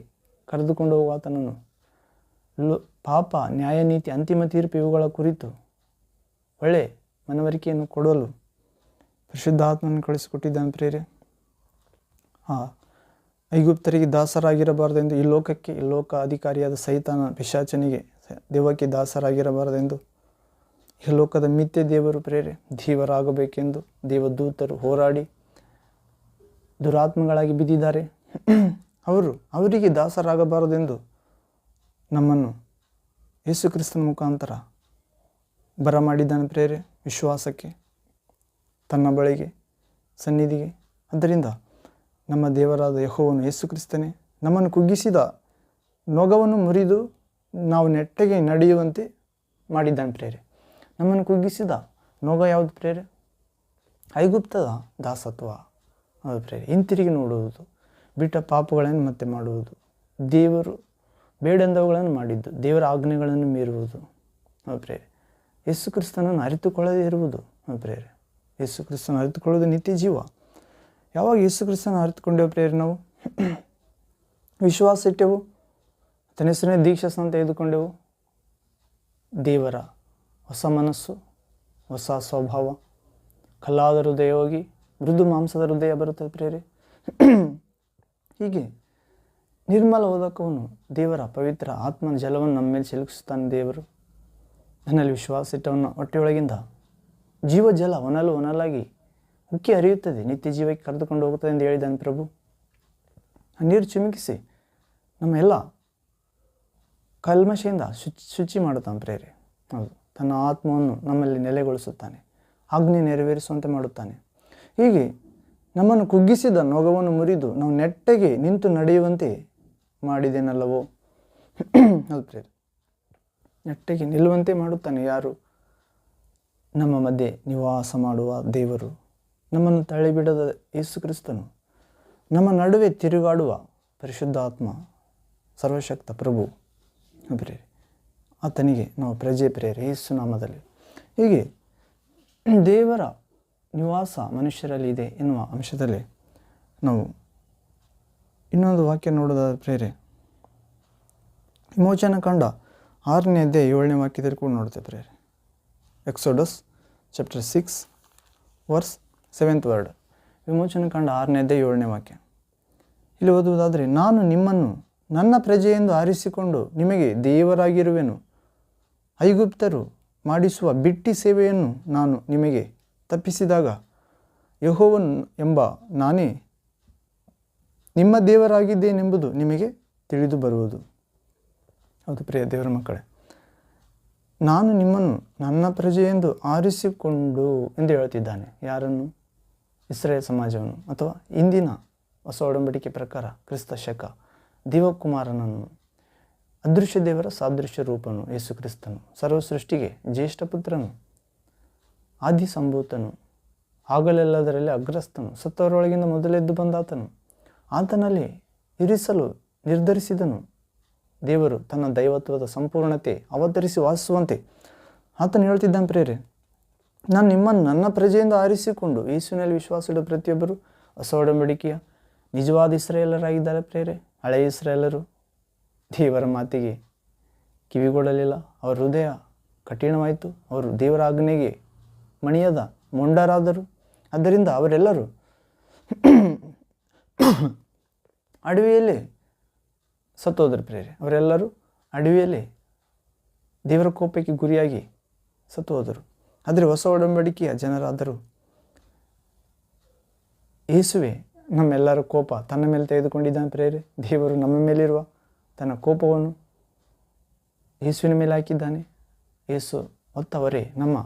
ಕರೆದುಕೊಂಡು ಹೋಗುವ ಆತನನ್ನು ಪಾಪ ನ್ಯಾಯ ನೀತಿ ಅಂತಿಮ ತೀರ್ಪು ಇವುಗಳ ಕುರಿತು ಒಳ್ಳೆ ಮನವರಿಕೆಯನ್ನು ಕೊಡಲು ಪರಿಶುದ್ಧಾತ್ಮನ ಕಳಿಸಿಕೊಟ್ಟಿದ್ದಾನೆ ಪ್ರೇರೆ ಆ, ಐಗುಪ್ತರಿಗೆ ದಾಸರಾಗಿರಬಾರದೆಂದು ಈ ಲೋಕಕ್ಕೆ, ಈ ಲೋಕ ಅಧಿಕಾರಿಯಾದ ಸೈತಾನ ಪಿಶಾಚನಿಗೆ ದೇವಕ್ಕೆ ದಾಸರಾಗಿರಬಾರದೆಂದು. ಈ ಲೋಕದ ಮಿಥ್ಯ ದೇವರು ಪ್ರೇರೆ ದೇವರಾಗಬೇಕೆಂದು ದೇವದೂತರು ಹೋರಾಡಿ ದುರಾತ್ಮಗಳಾಗಿ ಬಿದ್ದಿದ್ದಾರೆ. ಅವರು ಅವರಿಗೆ ದಾಸರಾಗಬಾರದೆಂದು ನಮ್ಮನ್ನು ಯೇಸುಕ್ರಿಸ್ತನ ಮುಖಾಂತರ ಬರಮಾಡಿದ್ದಾನೆ ಪ್ರೇರೆ ವಿಶ್ವಾಸಕ್ಕೆ, ತನ್ನ ಬಳಿಗೆ, ಸನ್ನಿಧಿಗೆ. ಆದ್ದರಿಂದ ನಮ್ಮ ದೇವರಾದ ಯಹೋವನ್ನು ಯೇಸು ಕ್ರಿಸ್ತಾನೆ, ನಮ್ಮನ್ನು ಕುಗ್ಗಿಸಿದ ನೊಗವನ್ನು ಮುರಿದು ನಾವು ನೆಟ್ಟಗೆ ನಡೆಯುವಂತೆ ಮಾಡಿದ್ದಾನೆ ಪ್ರೇರೆ ನಮ್ಮನ್ನು ಕುಗ್ಗಿಸಿದ ನೊಗ ಯಾವುದು ಪ್ರೇರೆ? ಐಗುಪ್ತದ ದಾಸತ್ವ ಅದು ಪ್ರೇರೆ. ಹಿಂತಿರುಗಿ ನೋಡುವುದು, ಬಿಟ್ಟ ಪಾಪಗಳನ್ನು ಮತ್ತೆ ಮಾಡುವುದು, ದೇವರು ಬೇಡಂದವುಗಳನ್ನು ಮಾಡಿದ್ದು, ದೇವರ ಆಜ್ಞೆಗಳನ್ನು ಮೀರುವುದು ಅದು ಪ್ರೇರೆ. ಯೇಸು ಕ್ರಿಸ್ತನನ್ನು ಅರಿತುಕೊಳ್ಳದೇ ಇರುವುದು ಪ್ರೇರೇ ಯೇಸು ಕ್ರಿಸ್ತನ ಅರಿತುಕೊಳ್ಳೋದು ನಿತ್ಯ ಜೀವ. ಯಾವಾಗ ಯೇಸು ಕ್ರಿಸ್ತನ ಅರಿತುಕೊಂಡೆವು ಪ್ರೇರೆ ನಾವು? ವಿಶ್ವಾಸ ಇಟ್ಟೆವು ತನ್ನ ಹೆಸರೇ ತೆಗೆದುಕೊಂಡೆವು. ದೇವರ ಹೊಸ ಮನಸ್ಸು, ಹೊಸ ಸ್ವಭಾವ, ಕಲ್ಲಾದ ಹೃದಯ ಹೋಗಿ ಮೃದು ಮಾಂಸದ ಹೃದಯ ಬರುತ್ತೆ ಪ್ರೇರೆ ಹೀಗೆ ನಿರ್ಮಲ ಓದಕವನ್ನು ದೇವರ ಪವಿತ್ರ ಆತ್ಮನ ಜಲವನ್ನು ನಮ್ಮ ಮೇಲೆ ಸಿಲುಕಿಸುತ್ತಾನೆ ದೇವರು. ನನ್ನಲ್ಲಿ ವಿಶ್ವಾಸ ಇಟ್ಟವನ್ನ ಹೊಟ್ಟೆಯೊಳಗಿಂದ ಜೀವ ಜಲ ಒನಲು ಒನಲಾಗಿ ಉಕ್ಕಿ ಹರಿಯುತ್ತದೆ, ನಿತ್ಯ ಜೀವಕ್ಕೆ ಕರೆದುಕೊಂಡು ಹೋಗುತ್ತದೆ ಎಂದು ಹೇಳಿದ್ದಾನೆ ಪ್ರಭು. ಆ ನೀರು ಚಿಮುಕಿಸಿ ನಮ್ಮೆಲ್ಲ ಕಲ್ಮಶೆಯಿಂದ ಶುಚಿ ಶುಚಿ ಮಾಡುತ್ತಾನೆ ಪ್ರೇರೆ. ಹೌದು, ತನ್ನ ಆತ್ಮವನ್ನು ನಮ್ಮಲ್ಲಿ ನೆಲೆಗೊಳಿಸುತ್ತಾನೆ, ಅಗ್ನಿ ನೆರವೇರಿಸುವಂತೆ ಮಾಡುತ್ತಾನೆ. ಹೀಗೆ ನಮ್ಮನ್ನು ಕುಗ್ಗಿಸಿದ ನೊಗವನ್ನು ಮುರಿದು ನಾವು ನೆಟ್ಟಗೆ ನಿಂತು ನಡೆಯುವಂತೆ ಮಾಡಿದೇನಲ್ಲವೋ? ಹೌದು ಪ್ರೇರೆ. ನೆಟ್ಟಗೆ ನಿಲ್ಲುವಂತೆ ಮಾಡುತ್ತಾನೆ ಯಾರು? ನಮ್ಮ ಮಧ್ಯೆ ನಿವಾಸ ಮಾಡುವ ದೇವರು, ನಮ್ಮನ್ನು ತಳ್ಳಿಬಿಡದ ಯೇಸು ಕ್ರಿಸ್ತನು, ನಮ್ಮ ನಡುವೆ ತಿರುಗಾಡುವ ಪರಿಶುದ್ಧಾತ್ಮ, ಸರ್ವಶಕ್ತ ಪ್ರಭು. ಪ್ರೇರೆ ಆತನಿಗೆ ನಾವು ಪ್ರಜೆ ಪ್ರೇರೆ ಯೇಸು ನಾಮದಲ್ಲಿ. ಹೀಗೆ, ದೇವರ ನಿವಾಸ ಮನುಷ್ಯರಲ್ಲಿ ಇದೆ ಎನ್ನುವ ಅಂಶದಲ್ಲಿ ನಾವು ಇನ್ನೊಂದು ವಾಕ್ಯ ನೋಡೋದಾದ ಪ್ರೇರೆ ವಿಮೋಚನ ಕಂಡ ಆರನೇ ಅಧ್ಯಾಯ ಏಳನೇ ವಾಕ್ಯದಲ್ಲಿ ಕೂಡ ನೋಡ್ತೇವೆ Exodus chapter six, verse seventh word. ವಿಮೋಚನೆ ಕಂಡ ಆರನೇ ಅಧ್ಯಾಯ ಏಳನೇ ವಾಕ್ಯ. ಇಲ್ಲಿ ಓದುವುದಾದರೆ, ನಾನು ನಿಮ್ಮನ್ನು ನನ್ನ ಪ್ರಜೆಯೆಂದು ಆರಿಸಿಕೊಂಡು ನಿಮಗೆ ದೇವರಾಗಿರುವೆನು. ಐಗುಪ್ತರು ಮಾಡಿಸುವ ಬಿಟ್ಟಿ ಸೇವೆಯನ್ನು ನಾನು ನಿಮಗೆ ತಪ್ಪಿಸಿದಾಗ ಯಹೋವನ್ ಎಂಬ ನಾನೇ ನಿಮ್ಮ ದೇವರಾಗಿದ್ದೇನೆಂಬುದು ನಿಮಗೆ ತಿಳಿದು ಬರುವುದು. ಹೌದು ಪ್ರಿಯ ದೇವರ ಮಕ್ಕಳೇ. ನಾನು ನಿಮ್ಮನ್ನು ನನ್ನ ಪ್ರಜೆಯೆಂದು ಆರಿಸಿಕೊಂಡು ಎಂದು ಹೇಳ್ತಿದ್ದಾನೆ ಯಾರನ್ನು? ಇಸ್ರೇಲ್ ಸಮಾಜವನ್ನು ಅಥವಾ ಇಂದಿನ ಹೊಸ ಒಡಂಬಡಿಕೆ ಪ್ರಕಾರ ಕ್ರಿಸ್ತ ಶಕ, ದಿವಕುಮಾರನನ್ನು, ಅದೃಶ್ಯ ದೇವರ ಸಾದೃಶ್ಯ ರೂಪನು ಯೇಸು ಕ್ರಿಸ್ತನು, ಸರ್ವ ಸೃಷ್ಟಿಗೆ ಜ್ಯೇಷ್ಠ ಪುತ್ರನು, ಆದಿ ಸಂಭೂತನು, ಆಗಲೆಲ್ಲದರಲ್ಲಿ ಅಗ್ರಸ್ತನು ಸತ್ತವರೊಳಗಿಂದ ಮೊದಲೆದ್ದು ಬಂದಾತನು, ಆತನಲ್ಲಿ ಇರಿಸಲು ನಿರ್ಧರಿಸಿದನು ದೇವರು ತನ್ನ ದೈವತ್ವದ ಸಂಪೂರ್ಣತೆ ಅವತರಿಸಿ ವಾಸಿಸುವಂತೆ ಆತನು ಹೇಳ್ತಿದ್ದಾನೆ ಪ್ರೇರೆ ನಾನು ನಿಮ್ಮನ್ನು ನನ್ನ ಪ್ರಜೆಯಿಂದ ಆರಿಸಿಕೊಂಡು ಯೇಸುವಿನಲ್ಲಿ ವಿಶ್ವಾಸ ಇಡುವ ಪ್ರತಿಯೊಬ್ಬರು ಹೊಸ ಒಡಂಬಡಿಕೆಯ ನಿಜವಾದ ಇಸ್ರೇಲರಾಗಿದ್ದಾರೆ ಪ್ರೇರೆ ಹಳೆಯ ಇಸ್ರೇಲರು ದೇವರ ಮಾತಿಗೆ ಕಿವಿಗೊಡಲಿಲ್ಲ, ಅವರ ಹೃದಯ ಕಠಿಣವಾಯಿತು, ಅವರು ದೇವರ ಆಜ್ಞೆಗೆ ಮಣಿಯದ ಮೊಂಡರಾದರು. ಆದ್ದರಿಂದ ಅವರೆಲ್ಲರೂ ಅಡವಿಯಲ್ಲಿ ಸತ್ತೋದರು ಪ್ರೇರೆ ಅವರೆಲ್ಲರೂ ಅಡವಿಯಲ್ಲಿ ದೇವರ ಕೋಪಕ್ಕೆ ಗುರಿಯಾಗಿ ಸತ್ತು ಹೋದರು ಆದರೆ ಹೊಸ ಒಡಂಬಡಿಕೆಯ ಜನರಾದರೂ ಯೇಸುವೆ ನಮ್ಮೆಲ್ಲರ ಕೋಪ ತನ್ನ ಮೇಲೆ ತೆಗೆದುಕೊಂಡಿದ್ದಾನೆ ಪ್ರೇರೆ ದೇವರು ನಮ್ಮ ಮೇಲಿರುವ ತನ್ನ ಕೋಪವನ್ನು ಯೇಸುವಿನ ಮೇಲೆ ಹಾಕಿದ್ದಾನೆ. ಯೇಸು ಹೊತ್ತವರೇ ನಮ್ಮ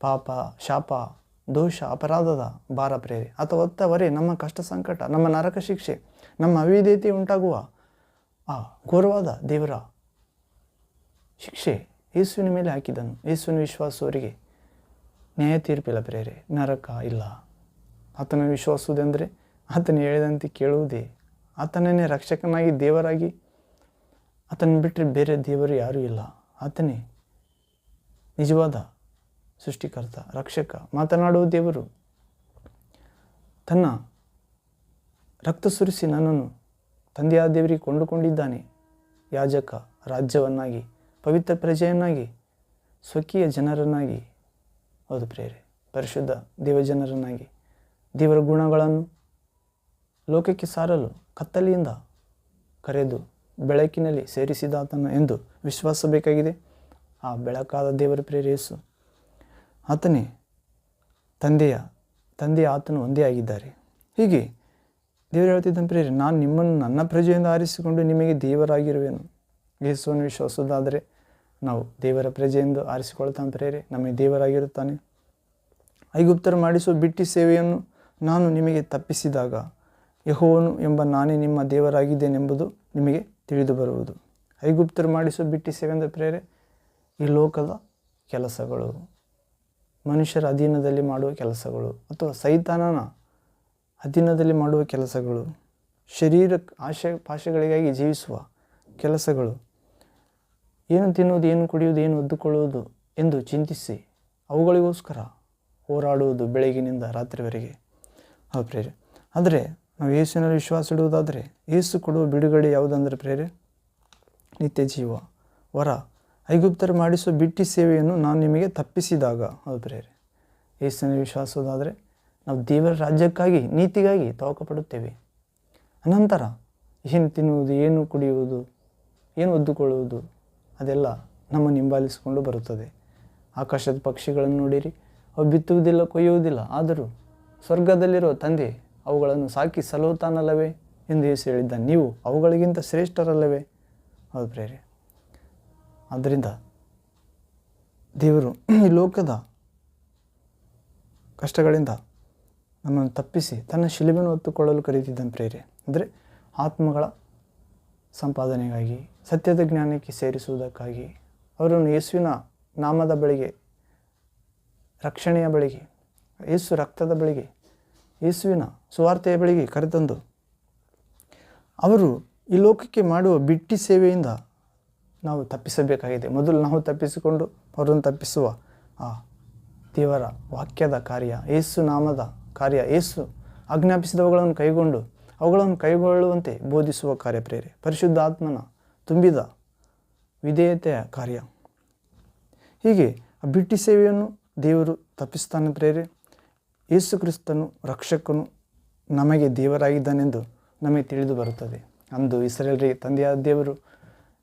ಪಾಪ, ಶಾಪ, ದೋಷ, ಅಪರಾಧದ ಭಾರ ಪ್ರೇರೆ ಅಥವಾ ಹೊತ್ತವರೇ ನಮ್ಮ ಕಷ್ಟ ಸಂಕಟ, ನಮ್ಮ ನರಕ ಶಿಕ್ಷೆ, ನಮ್ಮ ಅವಿಧೇಯತೆ ಉಂಟಾಗುವ ಆ ಘೋರವಾದ ದೇವರ ಶಿಕ್ಷೆ ಯೇಸುವಿನ ಮೇಲೆ ಹಾಕಿದನು ಯೇಸುವಿನ ವಿಶ್ವಾಸವರಿಗೆ ನ್ಯಾಯ ತೀರ್ಪಿಲ್ಲ ಪ್ರೇರೆ ನರಕ ಇಲ್ಲ. ಆತನ ವಿಶ್ವಾಸುವುದೆಂದರೆ ಆತನು ಹೇಳಿದಂತೆ ಕೇಳುವುದೇ. ಆತನನ್ನೇ ರಕ್ಷಕನಾಗಿ, ದೇವರಾಗಿ ಆತನ ಬಿಟ್ಟರೆ ಬೇರೆ ದೇವರು ಯಾರೂ ಇಲ್ಲ. ಆತನೇ ನಿಜವಾದ ಸೃಷ್ಟಿಕರ್ತ, ರಕ್ಷಕ, ಮಾತನಾಡುವ ದೇವರು. ತನ್ನ ರಕ್ತ ಸುರಿಸಿ ನನ್ನನ್ನು ತಂದೆಯಾದ ದೇವರಿಗೆ ಕೊಂಡುಕೊಂಡಿದ್ದಾನೆ. ಯಾಜಕ, ರಾಜ್ಯವನ್ನಾಗಿ, ಪವಿತ್ರ ಪ್ರಜೆಯನ್ನಾಗಿ, ಸ್ವಕೀಯ ಜನರನ್ನಾಗಿ. ಹೌದು ಪ್ರೇರೆ ಪರಿಶುದ್ಧ ದೇವಜನರನ್ನಾಗಿ. ದೇವರ ಗುಣಗಳನ್ನು ಲೋಕಕ್ಕೆ ಸಾರಲು ಕತ್ತಲೆಯಿಂದ ಕರೆದು ಬೆಳಕಿನಲ್ಲಿ ಸೇರಿಸಿದಾತನು ಎಂದು ವಿಶ್ವಾಸ ಬೇಕಾಗಿದೆ ಆ ಬೆಳಕಾದ ದೇವರ ಪ್ರೇರೇಸು ಆತನೇ ತಂದೆಯ ತಂದೆಯ ಆತನು ಒಂದೇ ಆಗಿದ್ದಾರೆ. ಹೀಗೆ ದೇವರು ಹೇಳ್ತಿದ್ದಂತೆ ಪ್ರೇರಿ ನಾನು ನಿಮ್ಮನ್ನು ನನ್ನ ಪ್ರಜೆಯಿಂದ ಆರಿಸಿಕೊಂಡು ನಿಮಗೆ ದೇವರಾಗಿರುವೆನು. ಯೇಸುವನ್ನು ವಿಶ್ವಾಸದಾದರೆ ನಾವು ದೇವರ ಪ್ರಜೆಯಿಂದ ಆರಿಸಿಕೊಳ್ತಾನೆ ಪ್ರೇರಿ ನಮಗೆ ದೇವರಾಗಿರುತ್ತಾನೆ. ಐಗುಪ್ತರು ಮಾಡಿಸುವ ಬಿಟ್ಟಿ ಸೇವೆಯನ್ನು ನಾನು ನಿಮಗೆ ತಪ್ಪಿಸಿದಾಗ ಯಹೋವನು ಎಂಬ ನಾನೇ ನಿಮ್ಮ ದೇವರಾಗಿದ್ದೇನೆಂಬುದು ನಿಮಗೆ ತಿಳಿದು ಬರುವುದು ಐಗುಪ್ತರು ಮಾಡಿಸುವ ಬಿಟ್ಟಿ ಸೇವೆ ಅಂದರೆ ಪ್ರೇರೆ ಈ ಲೋಕದ ಕೆಲಸಗಳು, ಮನುಷ್ಯರ ಅಧೀನದಲ್ಲಿ ಮಾಡುವ ಕೆಲಸಗಳು ಅಥವಾ ಸೈತಾನನ ಅಧೀನದಲ್ಲಿ ಮಾಡುವ ಕೆಲಸಗಳು, ಶರೀರ ಆಶೆ, ಪಾಶೆಗಳಿಗಾಗಿ ಜೀವಿಸುವ ಕೆಲಸಗಳು. ಏನು ತಿನ್ನುವುದು, ಏನು ಕುಡಿಯುವುದು, ಏನು ಒದ್ದುಕೊಳ್ಳುವುದು ಎಂದು ಚಿಂತಿಸಿ ಅವುಗಳಿಗೋಸ್ಕರ ಹೋರಾಡುವುದು ಬೆಳಗಿನಿಂದ ರಾತ್ರಿವರೆಗೆ. ಹೌದು ಪ್ರೇರೆ ಆದರೆ ನಾವು ಯೇಸುವಿನಲ್ಲಿ ವಿಶ್ವಾಸ ಇಡುವುದಾದರೆ ಯೇಸು ಕೊಡುವ ಬಿಡುಗಡೆ ಯಾವುದಂದರೆ ಪ್ರೇರೆ ನಿತ್ಯ ಜೀವ, ವರ. ಐಗುಪ್ತರು ಮಾಡಿಸುವ ಬಿಟ್ಟಿ ಸೇವೆಯನ್ನು ನಾನು ನಿಮಗೆ ತಪ್ಪಿಸಿದಾಗ. ಹೌದು ಪ್ರೇರೆ ಯೇಸುವಿನ ವಿಶ್ವಾಸದಾದರೆ ನಾವು ದೇವರ ರಾಜ್ಯಕ್ಕಾಗಿ, ನೀತಿಗಾಗಿ ತವಕ ಪಡುತ್ತೇವೆ ಅನಂತರ ಏನು ತಿನ್ನುವುದು, ಏನು ಕುಡಿಯುವುದು, ಏನು ಒದ್ದುಕೊಳ್ಳುವುದು, ಅದೆಲ್ಲ ನಮ್ಮ ನಿಂಬಾಲಿಸಿಕೊಂಡು ಬರುತ್ತದೆ. ಆಕಾಶದ ಪಕ್ಷಿಗಳನ್ನು ನೋಡಿರಿ, ಅವು ಬಿತ್ತುವುದಿಲ್ಲ, ಕೊಯ್ಯುವುದಿಲ್ಲ. ಆದರೂ ಸ್ವರ್ಗದಲ್ಲಿರುವ ತಂದೆ ಅವುಗಳನ್ನು ಸಾಕಿ ಸಲಹುತ್ತಾನಲ್ಲವೇ ಎಂದು ಯೇಸು ಹೇಳಿದ್ದ ನೀವು ಅವುಗಳಿಗಿಂತ ಶ್ರೇಷ್ಠರಲ್ಲವೇ? ಹೌದು ಪ್ರೇರೆ ಆದ್ದರಿಂದ ದೇವರು ಈ ಲೋಕದ ಕಷ್ಟಗಳಿಂದ ನಮ್ಮನ್ನು ತಪ್ಪಿಸಿ, ತನ್ನ ಶಿಲುಬೆಯನ್ನು ಹೊತ್ತುಕೊಳ್ಳಲು ಕರೀತಿದ್ದಾನೆ ಪ್ರೇರೆ, ಅಂದರೆ ಆತ್ಮಗಳ ಸಂಪಾದನೆಗಾಗಿ, ಸತ್ಯದ ಜ್ಞಾನಕ್ಕೆ ಸೇರಿಸುವುದಕ್ಕಾಗಿ, ಅವರನ್ನು ಯೇಸುವಿನ ನಾಮದ ಬಳಿಗೆ, ರಕ್ಷಣೆಯ ಬಳಿಗೆ, ಯೇಸು ರಕ್ತದ ಬಳಿಗೆ, ಯೇಸುವಿನ ಸುವಾರ್ತೆಯ ಬಳಿಗೆ ಕರೆತಂದು, ಅವರು ಈ ಲೋಕಕ್ಕೆ ಮಾಡುವ ಬಿಟ್ಟಿ ಸೇವೆಯಿಂದ ನಾವು ತಪ್ಪಿಸಬೇಕಾಗಿದೆ. ಮೊದಲು ನಾವು ತಪ್ಪಿಸಿಕೊಂಡು, ಅವರನ್ನು ತಪ್ಪಿಸುವ ಆ ದೇವರ ವಾಕ್ಯದ ಕಾರ್ಯ ಏಸು ನಾಮದ ಕಾರ್ಯ ಏಸು ಆಜ್ಞಾಪಿಸಿದವುಗಳನ್ನು ಕೈಗೊಂಡು ಅವುಗಳನ್ನು ಕೈಗೊಳ್ಳುವಂತೆ ಬೋಧಿಸುವ ಕಾರ್ಯ ಪ್ರೇರೆ. ಪರಿಶುದ್ಧ ಆತ್ಮನ ತುಂಬಿದ ವಿಧೇಯತೆಯ ಕಾರ್ಯ. ಹೀಗೆ ಆ ಬಿಟ್ಟಿ ಸೇವೆಯನ್ನು ದೇವರು ತಪ್ಪಿಸ್ತಾನೆ ಪ್ರೇರೆ. ಯೇಸು ಕ್ರಿಸ್ತನು ರಕ್ಷಕನು ನಮಗೆ ದೇವರಾಗಿದ್ದಾನೆಂದು ನಮಗೆ ತಿಳಿದು ಬರುತ್ತದೆ. ಅಂದು ಇಸ್ರೇಲರಿಗೆ ತಂದೆಯಾದ ದೇವರು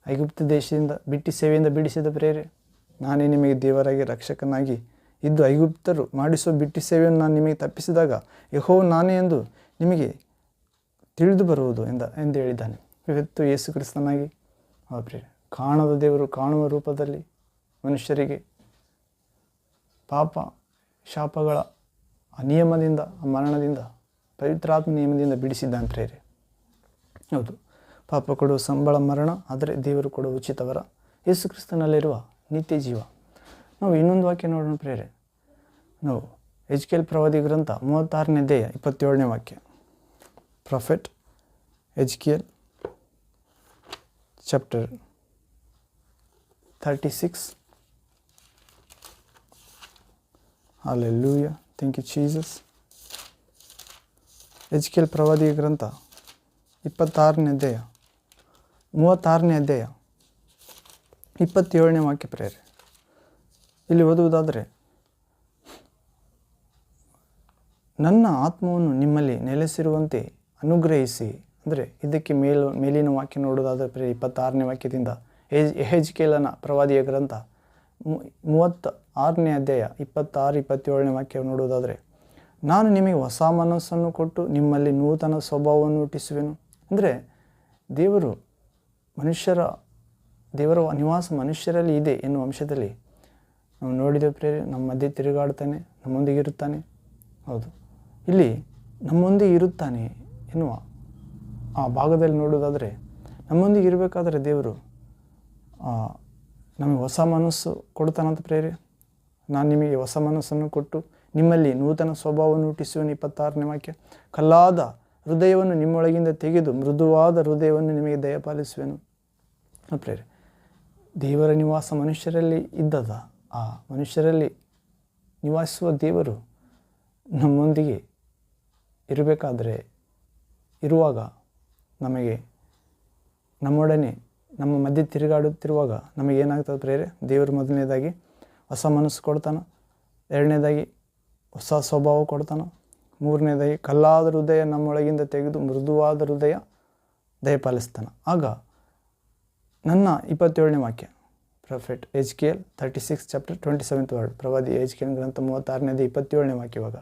ಐಗುಪ್ತ ದೇಶದಿಂದ ಬಿಟ್ಟಿ ಸೇವೆಯಿಂದ ಬಿಡಿಸಿದ ಪ್ರೇರೆ. ನಾನೇ ನಿಮಗೆ ದೇವರಾಗಿ ರಕ್ಷಕನಾಗಿ ಇದ್ದು ಐಗುಪ್ತರು ಮಾಡಿಸೋ ಬಿಟ್ಟಿ ಸೇವೆಯನ್ನು ನಾನು ನಿಮಗೆ ತಪ್ಪಿಸಿದಾಗ ಯಹೋ ನಾನೇ ಎಂದು ನಿಮಗೆ ತಿಳಿದು ಬರುವುದು ಎಂದ, ಎಂದು ಹೇಳಿದ್ದಾನೆ. ಇವತ್ತು ಯೇಸು ಕ್ರಿಸ್ತನಾಗಿ ಆ ಕಾಣದ ದೇವರು ಕಾಣುವ ರೂಪದಲ್ಲಿ ಮನುಷ್ಯರಿಗೆ ಪಾಪ, ಶಾಪಗಳ ಅನಿಯಮದಿಂದ, ಮರಣದಿಂದ, ಪವಿತ್ರಾತ್ಮ ನಿಯಮದಿಂದ ಬಿಡಿಸಿದ್ದಾನೆ ಪ್ರೇರೆ ಹೌದು, ಪಾಪ ಕೊಡುವ ಸಂಬಳ, ಮರಣ, ಆದರೆ ದೇವರು ಕೊಡುವ ಉಚಿತವರ ಯೇಸು ಕ್ರಿಸ್ತನಲ್ಲಿರುವ ನಿತ್ಯ ಜೀವ. ನಾವು ಇನ್ನೊಂದು ವಾಕ್ಯ ನೋಡೋಣ ಪ್ರೇರೆ ನಾವು ಎಚ್ ಕೆ ಎಲ್ ಪ್ರವಾದಿ ಗ್ರಂಥ ಮೂವತ್ತಾರನೇ ದೇಹ ಇಪ್ಪತ್ತೇಳನೇ ವಾಕ್ಯ. Prophet Ezekiel chapter thirty six hallelujah thank you Jesus Ezekiel ಪ್ರವಾದಿ ಗ್ರಂಥ ಇಪ್ಪತ್ತಾರನೇ ಅಧ್ಯಾಯ ಮೂವತ್ತಾರನೇ ಅಧ್ಯಾಯ ಇಪ್ಪತ್ತೇಳನೇ ವಾಕ್ಯ ಪ್ರೇರೆ ಇಲ್ಲಿ ಓದುವುದಾದರೆ, ನನ್ನ ಆತ್ಮವನ್ನು ನಿಮ್ಮಲ್ಲಿ ನೆಲೆಸಿರುವಂತೆ ಅನುಗ್ರಹಿಸಿ. ಅಂದರೆ ಇದಕ್ಕೆ ಮೇಲು, ಮೇಲಿನ ವಾಕ್ಯ ನೋಡೋದಾದರೆ ಇಪ್ಪತ್ತಾರನೇ ವಾಕ್ಯದಿಂದ ಎಜ್, ಎಹೆಜ್ಕೇಲನ ಪ್ರವಾದಿಯ ಗ್ರಂಥ ಮೂವತ್ತ ಆರನೇ ಅಧ್ಯಾಯ, ಇಪ್ಪತ್ತಾರು, ಇಪ್ಪತ್ತೇಳನೇ ವಾಕ್ಯ ನೋಡುವುದಾದರೆ, ನಾನು ನಿಮಗೆ ಹೊಸ ಮನಸ್ಸನ್ನು ಕೊಟ್ಟು ನಿಮ್ಮಲ್ಲಿ ನೂತನ ಸ್ವಭಾವವನ್ನು ಹುಟ್ಟಿಸುವೆನು. ಅಂದರೆ ದೇವರು ಮನುಷ್ಯರ, ದೇವರ ನಿವಾಸ ಮನುಷ್ಯರಲ್ಲಿ ಇದೆ ಎನ್ನುವ ಅಂಶದಲ್ಲಿ ನಾವು ನೋಡಿದ ಪ್ರೇರೆ ನಮ್ಮ ಮಧ್ಯೆ ತಿರುಗಾಡ್ತಾನೆ, ನಮ್ಮೊಂದಿಗೆ ಇರುತ್ತಾನೆ. ಹೌದು. ಇಲ್ಲಿ ನಮ್ಮೊಂದಿಗೆ ಇರುತ್ತಾನೆ ಎನ್ನುವ ಆ ಭಾಗದಲ್ಲಿ ನೋಡೋದಾದರೆ ನಮ್ಮೊಂದಿಗೆ ಇರಬೇಕಾದ್ರೆ ದೇವರು ನಮಗೆ ಹೊಸ ಮನಸ್ಸು ಕೊಡ್ತಾನಂತ ಪ್ರೇರೆ. ನಾನು ನಿಮಗೆ ಹೊಸ ಮನಸ್ಸನ್ನು ಕೊಟ್ಟು ನಿಮ್ಮಲ್ಲಿ ನೂತನ ಸ್ವಭಾವವನ್ನು ಹುಟ್ಟಿಸುವನು. ಇಪ್ಪತ್ತಾರನೇ ವಾಕ್ಯ, ಕಲ್ಲಾದ ಹೃದಯವನ್ನು ನಿಮ್ಮೊಳಗಿಂದ ತೆಗೆದು ಮೃದುವಾದ ಹೃದಯವನ್ನು ನಿಮಗೆ ದಯಪಾಲಿಸುವೆನು. ಪ್ರೇರೆ, ದೇವರ ನಿವಾಸ ಮನುಷ್ಯರಲ್ಲಿ ಇದ್ದದ ಆ ಮನುಷ್ಯರಲ್ಲಿ ನಿವಾಸಿಸುವ ದೇವರು ನಮ್ಮೊಂದಿಗೆ ಇರಬೇಕಾದರೆ ಇರುವಾಗ ನಮಗೆ ನಮ್ಮೊಡನೆ ನಮ್ಮ ಮಧ್ಯೆ ತಿರುಗಾಡುತ್ತಿರುವಾಗ ನಮಗೇನಾಗ್ತದೆ ಪ್ರೇರೆ ದೇವರು ಮೊದಲನೇದಾಗಿ ಹೊಸ ಮನಸ್ಸು ಕೊಡ್ತಾನ, ಎರಡನೇದಾಗಿ ಹೊಸ ಸ್ವಭಾವ ಕೊಡ್ತಾನ, ಮೂರನೇದಾಗಿ ಕಲ್ಲಾದ ಹೃದಯ ನಮ್ಮೊಳಗಿಂದ ತೆಗೆದು ಮೃದುವಾದ ಹೃದಯ ದಯಪಾಲಿಸ್ತಾನೆ. ಆಗ ನನ್ನ ಇಪ್ಪತ್ತೇಳನೇ ವಾಕ್ಯ prophet Ezekiel thirty six chapter twenty seventh word ಪ್ರವಾದಿ ಎಚ್ ಕೆ ಎಲ್ ಗ್ರಂಥ ಮೂವತ್ತಾರನೇದು ಇಪ್ಪತ್ತೇಳನೇ ವಾಕ್ಯವಾಗ,